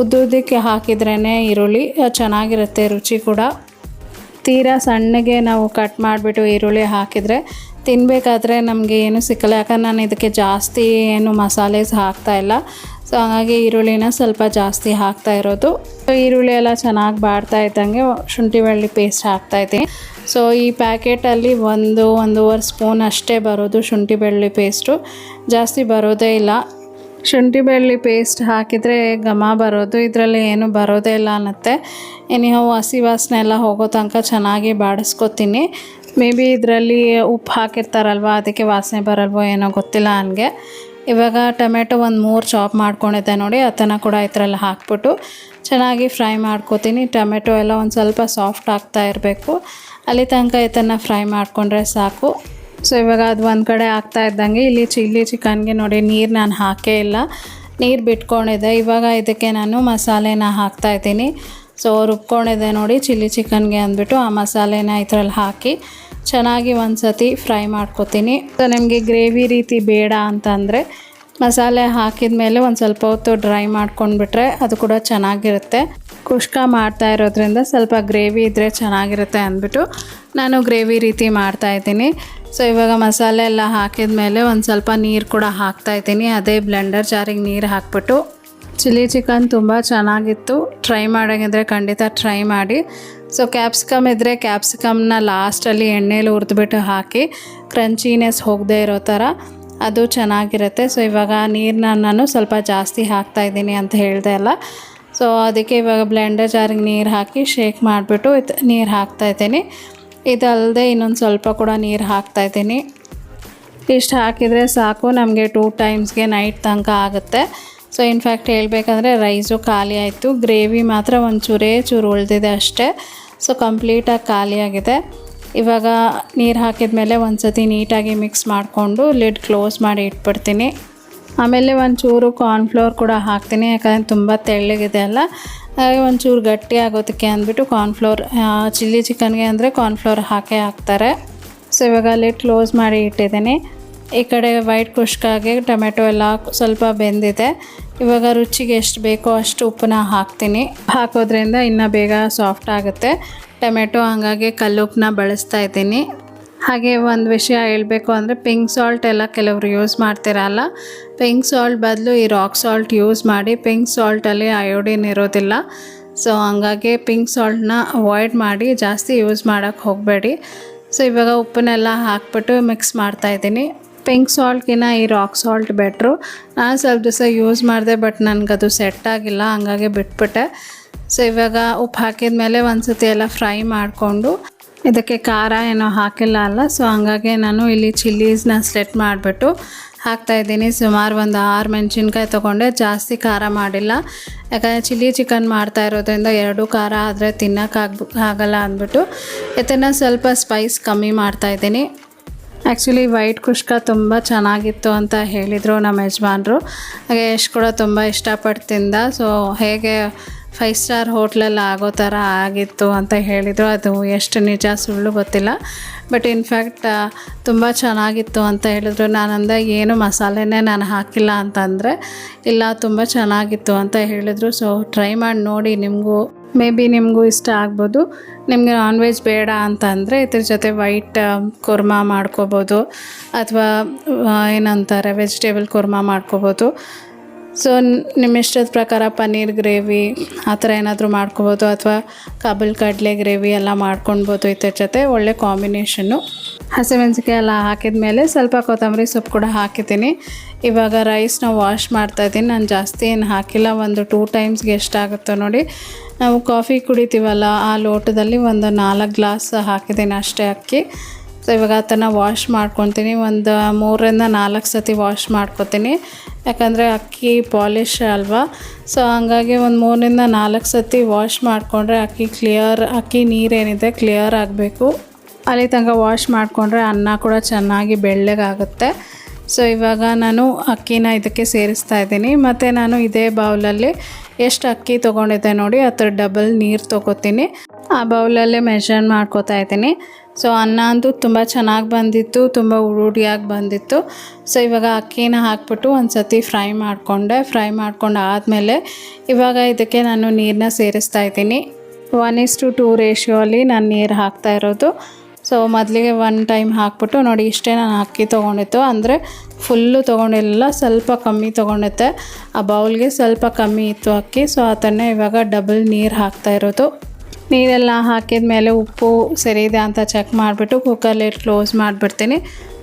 ಉದ್ದುದ್ದಕ್ಕೆ ಹಾಕಿದ್ರೇ ಈರುಳ್ಳಿ ಚೆನ್ನಾಗಿರುತ್ತೆ, ರುಚಿ ಕೂಡ. ತೀರಾ ಸಣ್ಣಗೆ ನಾವು ಕಟ್ ಮಾಡಿಬಿಟ್ಟು ಈರುಳ್ಳಿ ಹಾಕಿದರೆ ತಿನ್ನಬೇಕಾದ್ರೆ ನಮಗೆ ಏನು ಸಿಕ್ಕಲ್ಲ. ಯಾಕಂದ್ರೆ ನಾನು ಇದಕ್ಕೆ ಜಾಸ್ತಿ ಏನು ಮಸಾಲೆಸ್ ಹಾಕ್ತಾ ಇಲ್ಲ. ಸೊ ಹಾಗಾಗಿ ಈರುಳ್ಳಿನ ಸ್ವಲ್ಪ ಜಾಸ್ತಿ ಹಾಕ್ತಾ ಇರೋದು. ಸೊ ಈರುಳ್ಳಿ ಎಲ್ಲ ಚೆನ್ನಾಗಿ ಬಾಡ್ತಾ ಇದ್ದಂಗೆ ಶುಂಠಿ ಬೆಳ್ಳಿ ಪೇಸ್ಟ್ ಹಾಕ್ತಾ ಇದ್ದೀನಿ. ಸೊ ಈ ಪ್ಯಾಕೆಟಲ್ಲಿ ಒಂದು ಒಂದೂವರೆ ಸ್ಪೂನ್ ಅಷ್ಟೇ ಬರೋದು ಶುಂಠಿ ಬೆಳ್ಳಿ ಪೇಸ್ಟು. ಜಾಸ್ತಿ ಬರೋದೇ ಇಲ್ಲ. ಶುಂಠಿ ಬೆಳ್ಳಿ ಪೇಸ್ಟ್ ಹಾಕಿದರೆ ಘಮ ಬರೋದು, ಇದರಲ್ಲಿ ಏನು ಬರೋದೇ ಇಲ್ಲ ಅನ್ನತ್ತೆ. ಏನಿಹೋ ಹಸಿ ವಾಸನೆ ಎಲ್ಲ ಹೋಗೋ ತನಕ ಚೆನ್ನಾಗಿ ಬಾಡಿಸ್ಕೊತೀನಿ. ಮೇ ಬಿ ಇದರಲ್ಲಿ ಉಪ್ಪು ಹಾಕಿರ್ತಾರಲ್ವ, ಅದಕ್ಕೆ ವಾಸನೆ ಬರಲ್ವೋ ಏನೋ ಗೊತ್ತಿಲ್ಲ ನನಗೆ. ಇವಾಗ ಟೊಮೆಟೊ ಒಂದು ಮೂರು ಚಾಪ್ ಮಾಡ್ಕೊಂಡಿದ್ದೆ ನೋಡಿ, ಅದನ್ನು ಕೂಡ ಇದರಲ್ಲಿ ಹಾಕ್ಬಿಟ್ಟು ಚೆನ್ನಾಗಿ ಫ್ರೈ ಮಾಡ್ಕೊತೀನಿ. ಟೊಮೆಟೊ ಎಲ್ಲ ಒಂದು ಸ್ವಲ್ಪ ಸಾಫ್ಟ್ ಆಗ್ತಾ ಇರಬೇಕು. ಅಲ್ಲಿ ತನಕ ಇದನ್ನು ಫ್ರೈ ಮಾಡಿಕೊಂಡ್ರೆ ಸಾಕು. ಸೊ ಇವಾಗ ಅದು ಒಂದು ಕಡೆ ಆಗ್ತಾ ಇದ್ದಂಗೆ, ಇಲ್ಲಿ ಚಿಲ್ಲಿ ಚಿಕನ್ಗೆ ನೋಡಿ, ನೀರು ನಾನು ಹಾಕೇ ಇಲ್ಲ. ನೀರು ಬಿಟ್ಕೊಂಡಿದ್ದೆ. ಇವಾಗ ಇದಕ್ಕೆ ನಾನು ಮಸಾಲೆನ ಹಾಕ್ತಾ ಇದ್ದೀನಿ. ಸೊ ರುಬ್ಕೊಂಡಿದ್ದೆ ನೋಡಿ, ಚಿಲ್ಲಿ ಚಿಕನ್ಗೆ ಅಂದ್ಬಿಟ್ಟು ಆ ಮಸಾಲೆನ ಇದರಲ್ಲಿ ಹಾಕಿ ಚೆನ್ನಾಗಿ ಒಂದು ಸತಿ ಫ್ರೈ ಮಾಡ್ಕೊತೀನಿ. ಸೊ ನಿಮಗೆ ಗ್ರೇವಿ ರೀತಿ ಬೇಡ ಅಂತಂದರೆ, ಮಸಾಲೆ ಹಾಕಿದ ಮೇಲೆ ಒಂದು ಸ್ವಲ್ಪ ಹೊತ್ತು ಡ್ರೈ ಮಾಡ್ಕೊಂಡ್ಬಿಟ್ರೆ ಅದು ಕೂಡ ಚೆನ್ನಾಗಿರುತ್ತೆ. ಕುಷ್ಕ ಮಾಡ್ತಾ ಇರೋದ್ರಿಂದ ಸ್ವಲ್ಪ ಗ್ರೇವಿ ಇದ್ದರೆ ಚೆನ್ನಾಗಿರುತ್ತೆ ಅಂದ್ಬಿಟ್ಟು ನಾನು ಗ್ರೇವಿ ರೀತಿ ಮಾಡ್ತಾ ಇದ್ದೀನಿ. ಸೊ ಇವಾಗ ಮಸಾಲೆ ಎಲ್ಲ ಹಾಕಿದ ಮೇಲೆ ಒಂದು ಸ್ವಲ್ಪ ನೀರು ಕೂಡ ಹಾಕ್ತಾ ಇದ್ದೀನಿ. ಅದೇ ಬ್ಲೆಂಡರ್ ಜಾರಿಗೆ ನೀರು ಹಾಕ್ಬಿಟ್ಟು. ಚಿಲ್ಲಿ ಚಿಕನ್ ತುಂಬ ಚೆನ್ನಾಗಿತ್ತು. ಟ್ರೈ ಮಾಡೋಂಗಿದ್ರೆ ಖಂಡಿತ ಟ್ರೈ ಮಾಡಿ. ಸೊ ಕ್ಯಾಪ್ಸಿಕಮ್ ಇದ್ದರೆ ಕ್ಯಾಪ್ಸಿಕಮ್ನ ಲಾಸ್ಟಲ್ಲಿ ಎಣ್ಣೆಲಿ ಹುರಿದ್ಬಿಟ್ಟು ಹಾಕಿ ಕ್ರಂಚಿನೆಸ್ ಹೋಗದೆ ಇರೋ ಥರ ಅದು ಚೆನ್ನಾಗಿರುತ್ತೆ. ಸೊ ಇವಾಗ ನೀರನ್ನ ನಾನು ಸ್ವಲ್ಪ ಜಾಸ್ತಿ ಹಾಕ್ತಾ ಇದ್ದೀನಿ ಅಂತ ಹೇಳಿದೆ ಅಲ್ಲ. ಸೊ ಅದಕ್ಕೆ ಇವಾಗ ಬ್ಲೆಂಡರ್ ಜಾರಿಗೆ ನೀರು ಹಾಕಿ ಶೇಕ್ ಮಾಡಿಬಿಟ್ಟು ನೀರು ಹಾಕ್ತಾ ಇದ್ದೀನಿ. ಇದಲ್ಲದೆ ಇನ್ನೊಂದು ಸ್ವಲ್ಪ ಕೂಡ ನೀರು ಹಾಕ್ತಾ ಇದ್ದೀನಿ. ಇಷ್ಟು ಹಾಕಿದರೆ ಸಾಕು, ನಮಗೆ ಟೂ ಟೈಮ್ಸ್ಗೆ ನೈಟ್ ತನಕ ಆಗುತ್ತೆ. ಸೊ ಇನ್ಫ್ಯಾಕ್ಟ್ ಹೇಳಬೇಕಂದ್ರೆ ರೈಸು ಖಾಲಿ ಆಯಿತು. ಗ್ರೇವಿ ಮಾತ್ರ ಒಂದು ಚೂರೇ ಚೂರು ಉಳಿದಿದೆ ಅಷ್ಟೇ. ಸೊ ಕಂಪ್ಲೀಟಾಗಿ ಖಾಲಿಯಾಗಿದೆ ಇವಾಗ ನೀರು ಹಾಕಿದ ಮೇಲೆ ಒಂದು ಸತಿ ನೀಟಾಗಿ ಮಿಕ್ಸ್ ಮಾಡಿಕೊಂಡು ಲಿಡ್ ಕ್ಲೋಸ್ ಮಾಡಿ ಇಟ್ಬಿಡ್ತೀನಿ. ಆಮೇಲೆ ಒಂಚೂರು ಕಾರ್ನ್ಫ್ಲೋರ್ ಕೂಡ ಹಾಕ್ತೀನಿ, ಯಾಕಂದರೆ ತುಂಬ ತೆಳ್ಳಗಿದೆ ಅಲ್ಲ. ಹಾಗೆ ಒಂಚೂರು ಗಟ್ಟಿ ಆಗೋದಕ್ಕೆ ಅಂದ್ಬಿಟ್ಟು ಕಾರ್ನ್ಫ್ಲೋರ್ ಚಿಲ್ಲಿ ಚಿಕನ್ಗೆ ಅಂದರೆ ಕಾರ್ನ್ಫ್ಲೋರ್ ಹಾಕೇ ಹಾಕ್ತಾರೆ. ಸೊ ಇವಾಗ ಅಲ್ಲಿ ಕ್ಲೋಸ್ ಮಾಡಿ ಇಟ್ಟಿದ್ದೀನಿ. ಈ ಕಡೆ ವೈಟ್ ಕುಷ್ಕಾಗೆ ಟೊಮೆಟೊ ಎಲ್ಲ ಸ್ವಲ್ಪ ಬೆಂದಿದೆ. ಇವಾಗ ರುಚಿಗೆ ಎಷ್ಟು ಬೇಕೋ ಅಷ್ಟು ಉಪ್ಪನ್ನ ಹಾಕ್ತೀನಿ. ಹಾಕೋದ್ರಿಂದ ಇನ್ನೂ ಬೇಗ ಸಾಫ್ಟ್ ಆಗುತ್ತೆ. ಟೊಮೆಟೊ ಹಾಗಾಗಿ ಕಲ್ಲುಪ್ಪನ್ನ ಬಳಸ್ತಾ ಇದ್ದೀನಿ. ಹಾಗೆ ಒಂದು ವಿಷಯ ಹೇಳಬೇಕು ಅಂದರೆ ಪಿಂಕ್ ಸಾಲ್ಟ್ ಎಲ್ಲ ಕೆಲವರು ಯೂಸ್ ಮಾಡ್ತಿರಲ್ಲ. ಪಿಂಕ್ ಸಾಲ್ಟ್ ಬದಲು ಈ ರಾಕ್ ಸಾಲ್ಟ್ ಯೂಸ್ ಮಾಡಿ ಪಿಂಕ್ ಸಾಲ್ಟಲ್ಲಿ ಅಯೋಡಿನ್ ಇರೋದಿಲ್ಲ. ಸೊ ಹಂಗಾಗಿ ಪಿಂಕ್ ಸಾಲ್ಟ್ನ ಅವಾಯ್ಡ್ ಮಾಡಿ ಜಾಸ್ತಿ ಯೂಸ್ ಮಾಡೋಕ್ಕೆ ಹೋಗಬೇಡಿ. ಸೊ ಇವಾಗ ಉಪ್ಪನ್ನೆಲ್ಲ ಹಾಕ್ಬಿಟ್ಟು ಮಿಕ್ಸ್ ಮಾಡ್ತಾಯಿದ್ದೀನಿ ಪಿಂಕ್ ಸಾಲ್ಟ್ಗಿನ ಈ ರಾಕ್ ಸಾಲ್ಟ್ ಬೆಟ್ರು ನಾನು ಸ್ವಲ್ಪ ದಿವಸ ಯೂಸ್ ಮಾಡಿದೆ ಬಟ್ ನನಗದು ಸೆಟ್ ಆಗಿಲ್ಲ, ಹಂಗಾಗಿ ಬಿಟ್ಬಿಟ್ಟೆ. ಸೊ ಇವಾಗ ಉಪ್ಪು ಹಾಕಿದ ಮೇಲೆ ಒಂದು ಸತಿ ಎಲ್ಲ ಫ್ರೈ ಮಾಡಿಕೊಂಡು ಇದಕ್ಕೆ ಖಾರ ಏನೋ ಹಾಕಿಲ್ಲ ಅಲ್ಲ ಸೊ ಹಂಗಾಗಿ ನಾನು ಇಲ್ಲಿ ಚಿಲ್ಲೀಸ್ನ ಸ್ಲೆಟ್ ಮಾಡಿಬಿಟ್ಟು ಹಾಕ್ತಾಯಿದ್ದೀನಿ ಸುಮಾರು ಒಂದು ಆರು ಮೆಣಸಿನ್ಕಾಯಿ ತೊಗೊಂಡೆ, ಜಾಸ್ತಿ ಖಾರ ಮಾಡಿಲ್ಲ. ಯಾಕಂದರೆ ಚಿಲ್ಲಿ ಚಿಕನ್ ಮಾಡ್ತಾ ಇರೋದ್ರಿಂದ ಎರಡು ಖಾರ ಆದರೆ ತಿನ್ನೋಕ್ಕಾಗ ಆಗಲ್ಲ ಅಂದ್ಬಿಟ್ಟು, ಇದನ್ನು ಸ್ವಲ್ಪ ಸ್ಪೈಸ್ ಕಮ್ಮಿ ಮಾಡ್ತಾಯಿದ್ದೀನಿ ಆ್ಯಕ್ಚುಲಿ ವೈಟ್ ಕುಷ್ಕ ತುಂಬ ಚೆನ್ನಾಗಿತ್ತು ಅಂತ ಹೇಳಿದರು ನಮ್ಮ ಯಜಮಾನರು. ಹಾಗೆ ಯಶ್ ಕೂಡ ತುಂಬ ಇಷ್ಟಪಟ್ಟು ತಿಂದ ಸೊ ಹೇಗೆ ಫೈವ್ ಸ್ಟಾರ್ ಹೋಟ್ಲಲ್ಲಿ ಆಗೋ ಥರ ಆಗಿತ್ತು ಅಂತ ಹೇಳಿದರು. ಅದು ಎಷ್ಟು ನಿಜ ಸುಳ್ಳು ಗೊತ್ತಿಲ್ಲ. ಬಟ್ ಇನ್ಫ್ಯಾಕ್ಟ್ ತುಂಬ ಚೆನ್ನಾಗಿತ್ತು ಅಂತ ಹೇಳಿದ್ರು. ನಾನಂದ ಏನು ಮಸಾಲೆನೇ ನಾನು ಹಾಕಿಲ್ಲ ಅಂತಂದರೆ, ಇಲ್ಲ, ತುಂಬ ಚೆನ್ನಾಗಿತ್ತು ಅಂತ ಹೇಳಿದರು. ಸೊ ಟ್ರೈ ಮಾಡಿ ನೋಡಿ, ನಿಮಗೂ ಮೇ ಬಿ ನಿಮಗೂ ಇಷ್ಟ ಆಗ್ಬೋದು. ನಿಮಗೆ ನಾನ್ ವೆಜ್ ಬೇಡ ಅಂತ ಅಂದರೆ ಇದ್ರ ಜೊತೆ ವೈಟ್ ಕುರ್ಮಾ ಮಾಡ್ಕೋಬೋದು. ಅಥವಾ ಏನಂತಾರೆ ವೆಜಿಟೇಬಲ್ ಕುರ್ಮಾ ಮಾಡ್ಕೋಬೋದು. ಸೊ ನಿಮ್ಮ ಇಷ್ಟದ ಪ್ರಕಾರ ಪನ್ನೀರ್ ಗ್ರೇವಿ ಆ ಥರ ಏನಾದರೂ ಮಾಡ್ಕೋಬೋದು ಅಥವಾ ಕಾಬಲ್ ಕಡಲೆ ಗ್ರೇವಿ ಎಲ್ಲ ಮಾಡ್ಕೊಳ್ಬೋದು ಇದ್ರ ಜೊತೆ ಒಳ್ಳೆ ಕಾಂಬಿನೇಷನ್ನು. ಹಸಿಮೆಣಸಿಕಾಯಿ ಎಲ್ಲ ಹಾಕಿದ ಮೇಲೆ ಸ್ವಲ್ಪ ಕೊತ್ತಂಬರಿ ಸೊಪ್ಪು ಕೂಡ ಹಾಕಿದ್ದೀನಿ. ಇವಾಗ ರೈಸ್ನ ವಾಶ್ ಮಾಡ್ತಾ ಇದ್ದೀನಿ. ನಾನು ಜಾಸ್ತಿ ಏನು ಹಾಕಿಲ್ಲ. ಒಂದು ಟೂ ಟೈಮ್ಸ್ಗೆ ಎಷ್ಟಾಗುತ್ತೋ ನೋಡಿ. ನಾವು ಕಾಫಿ ಕುಡಿತೀವಲ್ಲ, ಆ ಲೋಟದಲ್ಲಿ ಒಂದು ನಾಲ್ಕು ಗ್ಲಾಸ್ ಹಾಕಿದ್ದೀನಿ ಅಷ್ಟೇ ಅಕ್ಕಿ. ಸೊ ಇವಾಗ ಅದನ್ನು ವಾಶ್ ಮಾಡ್ಕೊತೀನಿ. ಒಂದು ಮೂರರಿಂದ ನಾಲ್ಕು ಸತಿ ವಾಶ್ ಮಾಡ್ಕೊತೀನಿ. ಯಾಕಂದರೆ ಅಕ್ಕಿ ಪಾಲಿಶ್ ಅಲ್ವಾ? ಸೊ ಹಂಗಾಗಿ ಒಂದು ಮೂರರಿಂದ ನಾಲ್ಕು ಸತಿ ವಾಶ್ ಮಾಡಿಕೊಂಡ್ರೆ ಅಕ್ಕಿ ಕ್ಲಿಯರ್ ಅಕ್ಕಿ ನೀರೇನಿದೆ ಕ್ಲಿಯರ್ ಆಗಬೇಕು. ಅಲ್ಲಿ ತನಕ ವಾಶ್ ಮಾಡಿಕೊಂಡ್ರೆ ಅನ್ನ ಕೂಡ ಚೆನ್ನಾಗಿ ಬೆಳ್ಳಗಾಗುತ್ತೆ. ಸೊ ಇವಾಗ ನಾನು ಅಕ್ಕಿನ ಇದಕ್ಕೆ ಸೇರಿಸ್ತಾ ಇದ್ದೀನಿ. ಮತ್ತು ನಾನು ಇದೇ ಬೌಲಲ್ಲಿ ಎಷ್ಟು ಅಕ್ಕಿ ತೊಗೊಂಡಿದ್ದೆ ನೋಡಿ ಆ ಥರ ಡಬಲ್ ನೀರು ತೊಗೋತೀನಿ. ಆ ಬೌಲಲ್ಲೇ ಮೆಷರ್ ಮಾಡ್ಕೋತಾ ಇದ್ದೀನಿ. ಸೊ ಅನ್ನ ಅಂತೂ ತುಂಬ ಚೆನ್ನಾಗಿ ಬಂದಿತ್ತು, ತುಂಬ ಉರುಡಿಯಾಗಿ ಬಂದಿತ್ತು. ಸೊ ಇವಾಗ ಅಕ್ಕಿನ ಹಾಕ್ಬಿಟ್ಟು ಒಂದು ಸತಿ ಫ್ರೈ ಮಾಡಿಕೊಂಡೆ. ಫ್ರೈ ಮಾಡ್ಕೊಂಡು ಆದಮೇಲೆ ಇವಾಗ ಇದಕ್ಕೆ ನಾನು ನೀರನ್ನ ಸೇರಿಸ್ತಾ ಇದ್ದೀನಿ. One is to two ratio ಅಲ್ಲಿ ನಾನು ನೀರು ಹಾಕ್ತಾ ಇರೋದು. ಸೊ ಮೊದಲಿಗೆ ಒನ್ ಟೈಮ್ ಹಾಕ್ಬಿಟ್ಟು ನೋಡಿ ಇಷ್ಟೇ ನಾನು ಅಕ್ಕಿ ತೊಗೊಂಡಿತ್ತು ಅಂದರೆ ಫುಲ್ಲು ತೊಗೊಂಡಿಲ್ಲ, ಸ್ವಲ್ಪ ಕಮ್ಮಿ ತೊಗೊಂಡಿದ್ದೆ. ಆ ಬೌಲ್ಗೆ ಸ್ವಲ್ಪ ಕಮ್ಮಿ ಇತ್ತು ಅಕ್ಕಿ. ಸೊ ಅದನ್ನೇ ಇವಾಗ ಡಬಲ್ ನೀರು ಹಾಕ್ತಾ ಇರೋದು. ನೀರೆಲ್ಲ ಹಾಕಿದ ಮೇಲೆ ಉಪ್ಪು ಸರಿ ಇದೆ ಅಂತ ಚೆಕ್ ಮಾಡಿಬಿಟ್ಟು ಕುಕ್ಕರ್ಲಿ ಕ್ಲೋಸ್ ಮಾಡಿಬಿಡ್ತೀನಿ.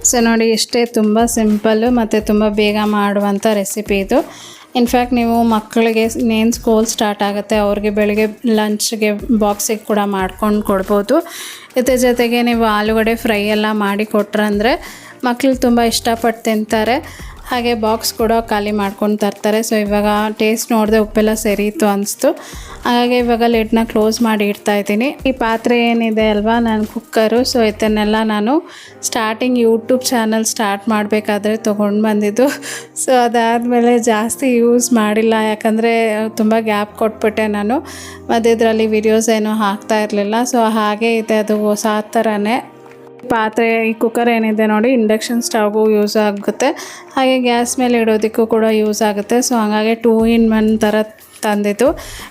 ಸೊ ನೋಡಿ, ಇಷ್ಟೇ ತುಂಬ ಸಿಂಪಲ್ಲು ಮತ್ತು ತುಂಬ ಬೇಗ ಮಾಡುವಂಥ ರೆಸಿಪಿ ಇದು. ಇನ್ಫ್ಯಾಕ್ಟ್ ನೀವು ಮಕ್ಕಳಿಗೆ ಇನ್ನೇನು ಸ್ಕೂಲ್ ಸ್ಟಾರ್ಟ್ ಆಗುತ್ತೆ, ಅವ್ರಿಗೆ ಬೆಳಗ್ಗೆ ಲಂಚ್ಗೆ ಬಾಕ್ಸಿಗೆ ಕೂಡ ಮಾಡ್ಕೊಂಡು ಕೊಡ್ಬೋದು. ಇದ್ರ ಜೊತೆಗೆ ನೀವು ಆಲೂಗಡೆ ಫ್ರೈ ಎಲ್ಲ ಮಾಡಿ ಕೊಟ್ರಂದರೆ ಮಕ್ಕಳು ತುಂಬ ಇಷ್ಟಪಟ್ಟು ತಿಂತಾರೆ. ಹಾಗೆ ಬಾಕ್ಸ್ ಕೂಡ ಖಾಲಿ ಮಾಡ್ಕೊಂಡು ತರ್ತಾರೆ. ಸೊ ಇವಾಗ ಟೇಸ್ಟ್ ನೋಡಿದೆ ಉಪ್ಪೆಲ್ಲ ಸರಿ ಇತ್ತು ಅನಿಸ್ತು. ಹಾಗಾಗಿ ಇವಾಗ ಲಿಡ್ನ ಕ್ಲೋಸ್ ಮಾಡಿ ಇಡ್ತಾ ಇದ್ದೀನಿ. ಈ ಪಾತ್ರೆ ಏನಿದೆ ಅಲ್ವಾ? ನಾನು ಕುಕ್ಕರು ಸೊ ಇದನ್ನೆಲ್ಲ ನಾನು ಸ್ಟಾರ್ಟಿಂಗ್ ಯೂಟ್ಯೂಬ್ ಚಾನಲ್ ಸ್ಟಾರ್ಟ್ ಮಾಡಬೇಕಾದ್ರೆ ತೊಗೊಂಡು ಬಂದಿದ್ದು. ಸೊ ಅದಾದಮೇಲೆ ಜಾಸ್ತಿ ಯೂಸ್ ಮಾಡಿಲ್ಲ. ಯಾಕಂದರೆ ತುಂಬ ಗ್ಯಾಪ್ ಕೊಟ್ಬಿಟ್ಟೆ ನಾನು. ಮತ್ತು ಇದರಲ್ಲಿ ವಿಡಿಯೋಸ್ ಏನೂ ಹಾಕ್ತಾ ಇರಲಿಲ್ಲ. ಸೊ ಹಾಗೆ ಇದೆ ಅದು ಹೊಸ ಥರನೇ. ಪಾತ್ರೆ, ಈ ಕುಕ್ಕರ್ ಏನಿದೆ ನೋಡಿ ಇಂಡಕ್ಷನ್ ಸ್ಟವ್ಗೂ ಯೂಸ್ ಆಗುತ್ತೆ. ಹಾಗೆ ಗ್ಯಾಸ್ ಮೇಲೆ ಇಡೋದಕ್ಕೂ ಕೂಡ ಯೂಸ್ ಆಗುತ್ತೆ. ಸೊ ಹಾಗಾಗಿ ಟೂ ಇನ್ ಒನ್ ಥರ ತಂದಿದ್ದು.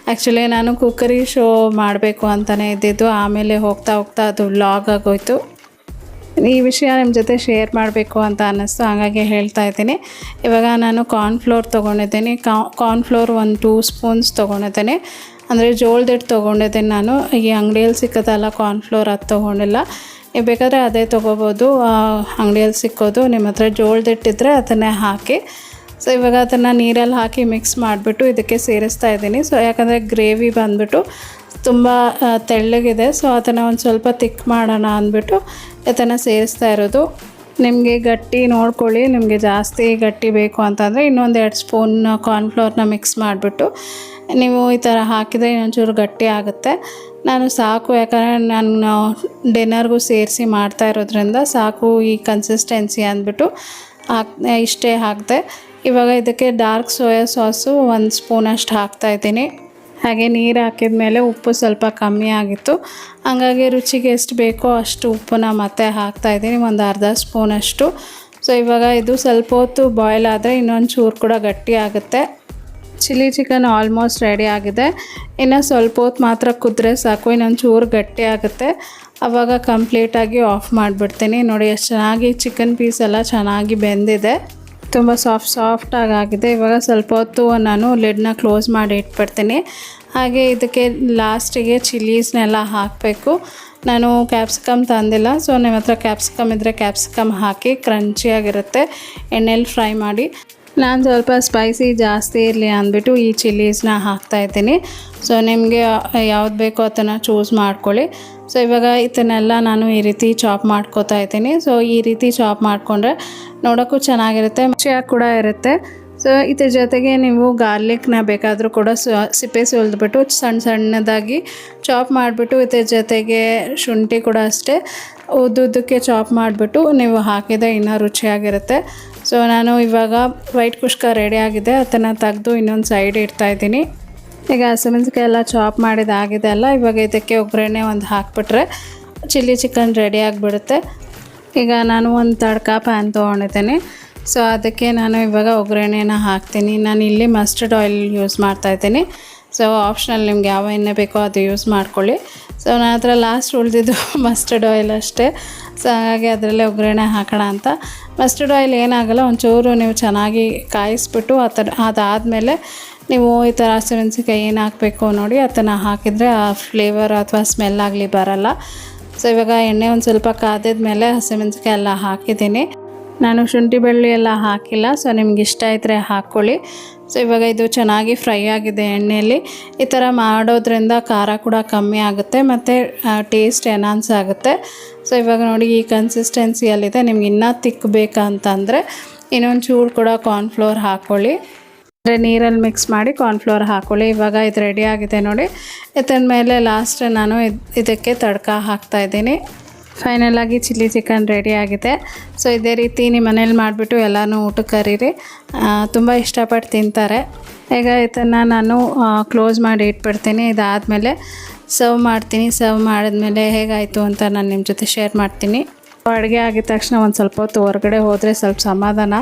ಆ್ಯಕ್ಚುಲಿ ನಾನು ಕುಕ್ಕರಿ ಶೋ ಮಾಡಬೇಕು ಅಂತಲೇ ಇದ್ದಿದ್ದು. ಆಮೇಲೆ ಹೋಗ್ತಾ ಹೋಗ್ತಾ ಅದು ಲಾಗ್ ಆಗೋಯ್ತು. ಈ ವಿಷಯ ನಿಮ್ಮ ಜೊತೆ ಶೇರ್ ಮಾಡಬೇಕು ಅಂತ ಅನ್ನಿಸ್ತು. ಹಾಗಾಗಿ ಹೇಳ್ತಾ ಇದ್ದೀನಿ. ಇವಾಗ ನಾನು ಕಾರ್ನ್ಫ್ಲೋರ್ ತೊಗೊಂಡಿದ್ದೀನಿ. ಕಾರ್ನ್ಫ್ಲೋರ್ ಒಂದು ಟೂ ಸ್ಪೂನ್ಸ್ ತೊಗೊಂಡಿದ್ದೀನಿ. ಅಂದರೆ ಜೋಳದಿಟ್ಟು ತೊಗೊಂಡಿದ್ದೀನಿ ನಾನು. ಈ ಅಂಗಡಿಯಲ್ಲಿ ಸಿಕ್ಕತ್ತಲ್ಲ ಕಾರ್ನ್ಫ್ಲೋರ್ ಅದು ತೊಗೊಂಡಿಲ್ಲ. ಬೇಕಾದರೆ ಅದೇ ತೊಗೋಬೋದು. ಅಂಗಡಿಯಲ್ಲಿ ಸಿಕ್ಕೋದು, ನಿಮ್ಮ ಹತ್ರ ಜೋಳದಿಟ್ಟಿದ್ರೆ ಅದನ್ನೇ ಹಾಕಿ. ಸೊ ಇವಾಗ ಅದನ್ನು ನೀರಲ್ಲಿ ಹಾಕಿ ಮಿಕ್ಸ್ ಮಾಡಿಬಿಟ್ಟು ಇದಕ್ಕೆ ಸೇರಿಸ್ತಾ ಇದ್ದೀನಿ. ಸೊ ಯಾಕಂದರೆ ಗ್ರೇವಿ ಬಂದುಬಿಟ್ಟು ತುಂಬ ತೆಳ್ಳಗಿದೆ. ಸೊ ಅದನ್ನು ಒಂದು ಸ್ವಲ್ಪ ತಿಕ್ ಮಾಡೋಣ ಅಂದ್ಬಿಟ್ಟು ಇದನ್ನು ಸೇರಿಸ್ತಾ ಇರೋದು. ನಿಮಗೆ ಗಟ್ಟಿ ನೋಡ್ಕೊಳ್ಳಿ. ನಿಮಗೆ ಜಾಸ್ತಿ ಗಟ್ಟಿ ಬೇಕು ಅಂತಂದರೆ ಇನ್ನೊಂದು ಎರಡು ಸ್ಪೂನ್ ಕಾರ್ನ್ಫ್ಲೋರ್ನ ಮಿಕ್ಸ್ ಮಾಡಿಬಿಟ್ಟು. ನೀವು ಈ ಥರ ಹಾಕಿದರೆ ಇನ್ನೊಂಚೂರು ಗಟ್ಟಿ ಆಗುತ್ತೆ. ನಾನು ಸಾಕು, ಯಾಕಂದರೆ ನಾನು ಡಿನ್ನರ್ಗೂ ಸೇರಿಸಿ ಮಾಡ್ತಾ ಇರೋದ್ರಿಂದ ಸಾಕು ಈ ಕನ್ಸಿಸ್ಟೆನ್ಸಿ ಅಂದ್ಬಿಟ್ಟು ಹಾಕ್, ಇಷ್ಟೇ ಹಾಕಿದೆ. ಇವಾಗ ಇದಕ್ಕೆ ಡಾರ್ಕ್ ಸೋಯಾ ಸಾಸು ಒಂದು ಸ್ಪೂನಷ್ಟು ಹಾಕ್ತಾ ಇದ್ದೀನಿ. ಹಾಗೆ ನೀರು ಹಾಕಿದ ಮೇಲೆ ಉಪ್ಪು ಸ್ವಲ್ಪ ಕಮ್ಮಿ ಆಗಿತ್ತು. ಹಾಗಾಗಿ ರುಚಿಗೆ ಎಷ್ಟು ಬೇಕೋ ಅಷ್ಟು ಉಪ್ಪನ್ನ ಮತ್ತೆ ಹಾಕ್ತಾ ಇದ್ದೀನಿ, ಒಂದು ಅರ್ಧ ಸ್ಪೂನಷ್ಟು ಸೊ ಇವಾಗ ಇದು ಸ್ವಲ್ಪ ಹೊತ್ತು ಬಾಯ್ಲ್ ಆದರೆ ಇನ್ನೊಂದು ಚೂರು ಕೂಡ ಗಟ್ಟಿ ಆಗುತ್ತೆ. ಚಿಲ್ಲಿ ಚಿಕನ್ ಆಲ್ಮೋಸ್ಟ್ ರೆಡಿ ಆಗಿದೆ. ಇನ್ನು ಸ್ವಲ್ಪ ಹೊತ್ತು ಮಾತ್ರ ಕುದ್ರೆ ಸಾಕು, ಇನ್ನೊಂದು ಚೂರು ಗಟ್ಟಿ ಆಗುತ್ತೆ. ಆವಾಗ ಕಂಪ್ಲೀಟಾಗಿ ಆಫ್ ಮಾಡಿಬಿಡ್ತೀನಿ. ನೋಡಿ, ಎಷ್ಟು ಚೆನ್ನಾಗಿ ಚಿಕನ್ ಪೀಸ್ ಎಲ್ಲ ಚೆನ್ನಾಗಿ ಬೆಂದಿದೆ. ತುಂಬ ಸಾಫ್ಟ್ ಸಾಫ್ಟಾಗಿ ಆಗಿದೆ. ಇವಾಗ ಸ್ವಲ್ಪ ಹೊತ್ತು ನಾನು ಲಿಡ್ನ ಕ್ಲೋಸ್ ಮಾಡಿ ಇಟ್ಬಿಡ್ತೀನಿ. ಹಾಗೆ ಇದಕ್ಕೆ ಲಾಸ್ಟಿಗೆ ಚಿಲ್ಲೀಸ್ನೆಲ್ಲ ಹಾಕಬೇಕು. ನಾನು ಕ್ಯಾಪ್ಸಿಕಮ್ ತಂದಿಲ್ಲ ಸೊ ನಿಮ್ಮ ಹತ್ರ ಕ್ಯಾಪ್ಸಿಕಮ್ ಇದ್ದರೆ ಕ್ಯಾಪ್ಸಿಕಮ್ ಹಾಕಿ ಕ್ರಂಚಿಯಾಗಿರುತ್ತೆ ಎಣ್ಣೆಲಿ ಫ್ರೈ ಮಾಡಿ. ನಾನು ಸ್ವಲ್ಪ ಸ್ಪೈಸಿ ಜಾಸ್ತಿ ಇರಲಿ ಅಂದ್ಬಿಟ್ಟು ಈ ಚಿಲ್ಲೀಸ್ನ ಹಾಕ್ತಾ ಇದ್ದೀನಿ. ಸೊ ನಿಮಗೆ ಯಾವ್ದು ಬೇಕೋ ಅದನ್ನು ಚೂಸ್ ಮಾಡ್ಕೊಳ್ಳಿ. ಸೊ ಇವಾಗ ಇದನ್ನೆಲ್ಲ ನಾನು ಈ ರೀತಿ ಚಾಪ್ ಮಾಡ್ಕೋತಾ ಇದ್ದೀನಿ. ಸೊ ಈ ರೀತಿ ಚಾಪ್ ಮಾಡಿಕೊಂಡ್ರೆ ನೋಡೋಕ್ಕೂ ಚೆನ್ನಾಗಿರುತ್ತೆ, ರುಚಿಯಾಗಿ ಕೂಡ ಇರುತ್ತೆ. ಸೊ ಇದ್ರ ಜೊತೆಗೆ ನೀವು ಗಾರ್ಲಿಕ್ನ ಬೇಕಾದರೂ ಕೂಡ ಸಿಪ್ಪೆ ಸುಲಿದ್ಬಿಟ್ಟು ಸಣ್ಣ ಸಣ್ಣದಾಗಿ ಚಾಪ್ ಮಾಡಿಬಿಟ್ಟು ಇದ್ರ ಜೊತೆಗೆ ಶುಂಠಿ ಕೂಡ ಅಷ್ಟೇ. ಉದ್ದುದ್ದಕ್ಕೆ ಚಾಪ್ ಮಾಡಿಬಿಟ್ಟು ನೀವು ಹಾಕಿದರೆ ಇನ್ನೂ ರುಚಿಯಾಗಿರುತ್ತೆ. ಸೊ ನಾನು ಇವಾಗ ವೈಟ್ ಕುಷ್ಕ ರೆಡಿ ಆಗಿದೆ. ಅದನ್ನು ತೆಗೆದು ಇನ್ನೊಂದು ಸೈಡ್ ಇಡ್ತಾ ಇದ್ದೀನಿ. ಈಗ ಹಸಿಮೆಣಸಿಕಾಯಿ ಎಲ್ಲ ಚಾಪ್ ಮಾಡಿದಾಗಿದೆ ಅಲ್ಲ, ಇವಾಗ ಇದಕ್ಕೆ ಒಗ್ಗರಣೆ ಒಂದು ಹಾಕ್ಬಿಟ್ರೆ ಚಿಲ್ಲಿ ಚಿಕನ್ ರೆಡಿ ಆಗಿಬಿಡುತ್ತೆ. ಈಗ ನಾನು ಒಂದು ತಡ್ಕ ಪ್ಯಾನ್ ತೊಗೊಂಡಿದ್ದೀನಿ. ಸೊ ಅದಕ್ಕೆ ನಾನು ಇವಾಗ ಒಗ್ಗರಣೆನ ಹಾಕ್ತೀನಿ. ನಾನು ಇಲ್ಲಿ ಮಸ್ಟರ್ಡ್ ಆಯಿಲ್ ಯೂಸ್ ಮಾಡ್ತಾ ಇದ್ದೀನಿ. ಸೊ ಆಪ್ಷನಲ್ ನಿಮ್ಗೆ ಯಾವ ಎಣ್ಣೆ ಬೇಕೋ ಅದು ಯೂಸ್ ಮಾಡ್ಕೊಳ್ಳಿ. ಸೊ ನನ್ನ ಹತ್ರ ಲಾಸ್ಟ್ ಉಳಿದಿದ್ದು ಮಸ್ಟರ್ಡ್ ಆಯಿಲ್ ಅಷ್ಟೇ. ಸೊ ಹಾಗಾಗಿ ಅದರಲ್ಲೇ ಒಗ್ಗರಣೆ ಹಾಕೋಣ ಅಂತ. ಮಸ್ಟರ್ಡ್ ಆಯಿಲ್ ಏನಾಗಲ್ಲ, ಒಂಚೂರು ನೀವು ಚೆನ್ನಾಗಿ ಕಾಯಿಸ್ಬಿಟ್ಟು ಆ ಥರ ಅದಾದಮೇಲೆ ನೀವು ಈ ಥರ ಹಸಿಮೆಣಸಿನ್ಕಾಯಿ ಏನು ಹಾಕಬೇಕು ನೋಡಿ, ಅದನ್ನು ಹಾಕಿದರೆ ಆ ಫ್ಲೇವರ್ ಅಥವಾ ಸ್ಮೆಲ್ ಆಗಲಿ ಬರಲ್ಲ. ಸೊ ಇವಾಗ ಎಣ್ಣೆ ಒಂದು ಸ್ವಲ್ಪ ಕಾದಿದ ಮೇಲೆ ಎಲ್ಲ ಹಾಕಿದ್ದೀನಿ. ನಾನು ಶುಂಠಿ ಬೆಳ್ಳಿ ಎಲ್ಲ ಹಾಕಿಲ್ಲ ಸೊ ನಿಮ್ಗೆ ಇಷ್ಟ ಇದ್ದರೆ ಹಾಕ್ಕೊಳ್ಳಿ ಸೊ ಇವಾಗ ಇದು ಚೆನ್ನಾಗಿ ಫ್ರೈ ಆಗಿದೆ ಎಣ್ಣೆಯಲ್ಲಿ. ಈ ಥರ ಮಾಡೋದ್ರಿಂದ ಖಾರ ಕೂಡ ಕಮ್ಮಿ ಆಗುತ್ತೆ, ಮತ್ತು ಟೇಸ್ಟ್ ಎನಾನ್ಸ್ ಆಗುತ್ತೆ. ಸೊ ಇವಾಗ ನೋಡಿ ಈ ಕನ್ಸಿಸ್ಟೆನ್ಸಿಯಲ್ಲಿದೆ ನಿಮ್ಗೆ ಇನ್ನೂ ತಿಕ್ಕಬೇಕಂತಂದರೆ ಇನ್ನೊಂದು ಚೂರು ಕೂಡ ಕಾರ್ನ್ಫ್ಲೋರ್ ಹಾಕ್ಕೊಳ್ಳಿ ಅಂದರೆ ನೀರಲ್ಲಿ ಮಿಕ್ಸ್ ಮಾಡಿ ಕಾರ್ನ್ಫ್ಲೋರ್ ಹಾಕ್ಕೊಳ್ಳಿ ಇವಾಗ ಇದು ರೆಡಿ ಆಗಿದೆ ನೋಡಿ. ಇದರ ಮೇಲೆ ಲಾಸ್ಟ್ ನಾನು ಇದ್- ಇದಕ್ಕೆ ತಡ್ಕ ಹಾಕ್ತಾ ಇದ್ದೀನಿ. ಫೈನಲ್ ಆಗಿ ಚಿಲ್ಲಿ ಚಿಕನ್ ರೆಡಿ ಆಗಿದೆ. ಸೊ ಇದೇ ರೀತಿ ನಿಮ್ಮ ಮನೇಲಿ ಮಾಡಿಬಿಟ್ಟು ಎಲ್ಲನೂ ಊಟಕ್ಕೆ ಕರೀರಿ. ತುಂಬ ಇಷ್ಟಪಟ್ಟು ತಿಂತಾರೆ. ಈಗ ಇದನ್ನು ನಾನು ಕ್ಲೋಸ್ ಮಾಡಿ ಇಟ್ಬಿಡ್ತೀನಿ. ಇದಾದಮೇಲೆ ಸರ್ವ್ ಮಾಡ್ತೀನಿ. ಸರ್ವ್ ಮಾಡಿದ್ಮೇಲೆ ಹೇಗಾಯಿತು ಅಂತ ನಾನು ನಿಮ್ಮ ಜೊತೆ ಶೇರ್ ಮಾಡ್ತೀನಿ. ಅಡುಗೆ ಆಗಿದ ತಕ್ಷಣ ಒಂದು ಸ್ವಲ್ಪ ಹೊತ್ತು ಹೊರಗಡೆ ಹೋದರೆ ಸ್ವಲ್ಪ ಸಮಾಧಾನ.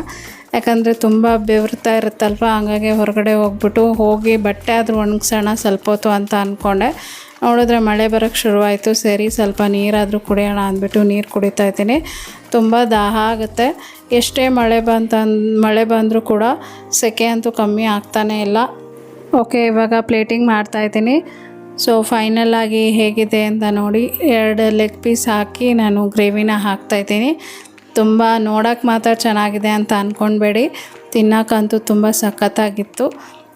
ಯಾಕಂದರೆ ತುಂಬ ಬೆವರ್ತಾ ಇರುತ್ತಲ್ವ? ಹಂಗಾಗಿ ಹೊರಗಡೆ ಹೋಗ್ಬಿಟ್ಟು ಹೋಗಿ ಬಟ್ಟೆ ಆದರೂ ಒಣಗಿಸೋಣ ಸ್ವಲ್ಪ ಹೊತ್ತು ಅಂತ ಅಂದ್ಕೊಂಡೆ ನೋಡಿದ್ರೆ ಮಳೆ ಬರೋಕ್ಕೆ ಶುರುವಾಯಿತು. ಸರಿ, ಸ್ವಲ್ಪ ನೀರಾದರೂ ಕುಡಿಯೋಣ ಅಂದ್ಬಿಟ್ಟು ನೀರು ಕುಡಿತಾ ಇದ್ದೀನಿ. ತುಂಬ ದಾಹ ಆಗುತ್ತೆ. ಎಷ್ಟೇ ಮಳೆ ಬಂತ, ಮಳೆ ಬಂದರೂ ಕೂಡ ಸೆಕೆ ಅಂತೂ ಕಮ್ಮಿ ಆಗ್ತಾನೇ ಇಲ್ಲ. ಓಕೆ, ಇವಾಗ ಪ್ಲೇಟಿಂಗ್ ಮಾಡ್ತಾಯಿದ್ದೀನಿ ಸೊ, ಫೈನಲ್ ಆಗಿ ಹೇಗಿದೆ ಅಂತ ನೋಡಿ, ಎರಡು ಲೆಗ್ ಪೀಸ್ ಹಾಕಿ ನಾನು ಗ್ರೇವಿನ ಹಾಕ್ತಾಯಿದ್ದೀನಿ ತುಂಬ ನೋಡೋಕ್ಕೆ ಮಾತ್ರ ಚೆನ್ನಾಗಿದೆ ಅಂತ ಅಂದ್ಕೊಳ್ಬೇಡಿ ತಿನ್ನೋಕ್ಕಂತೂ ತುಂಬ ಸಖತ್ತಾಗಿತ್ತು.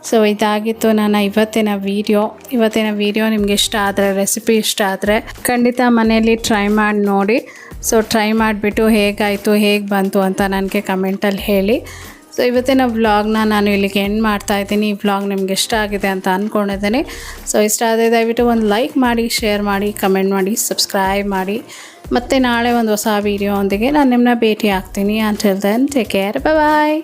ಸೊ ಇದಾಗಿತ್ತು ನನ್ನ ಇವತ್ತಿನ ವೀಡಿಯೋ ಇವತ್ತಿನ ವೀಡಿಯೋ ನಿಮ್ಗೆ ಇಷ್ಟ ಆದರೆ ರೆಸಿಪಿ ಇಷ್ಟ ಆದರೆ ಖಂಡಿತ ಮನೆಯಲ್ಲಿ ಟ್ರೈ ಮಾಡಿ ನೋಡಿ. ಸೊ ಟ್ರೈ ಮಾಡಿಬಿಟ್ಟು ಹೇಗಾಯಿತು, ಹೇಗೆ ಬಂತು ಅಂತ ನನಗೆ ಕಮೆಂಟಲ್ಲಿ ಹೇಳಿ. ಸೊ ಇವತ್ತಿನ ವ್ಲಾಗ್ನ ನಾನು ಇಲ್ಲಿಗೆ ಎಂಡ್ ಮಾಡ್ತಾ ಇದ್ದೀನಿ. ಈ ವ್ಲಾಗ್ ನಿಮ್ಗೆ ಇಷ್ಟ ಆಗಿದೆ ಅಂತ ಅಂದ್ಕೊಂಡಿದ್ದೀನಿ ಸೊ ಇಷ್ಟ ಆದರೆ ದಯವಿಟ್ಟು ಒಂದು ಲೈಕ್ ಮಾಡಿ ಶೇರ್ ಮಾಡಿ ಕಮೆಂಟ್ ಮಾಡಿ ಸಬ್ಸ್ಕ್ರೈಬ್ ಮಾಡಿ. ಮತ್ತು ನಾಳೆ ಒಂದು ಹೊಸ ವೀಡಿಯೋ ಒಂದಿಗೆ ನಾನು ನಿಮ್ಮನ್ನ ಭೇಟಿ ಆಗ್ತೀನಿ ಅಂತ ದೆನ್ ಟೇಕ್ ಕೇರ್ ಬಾಯ್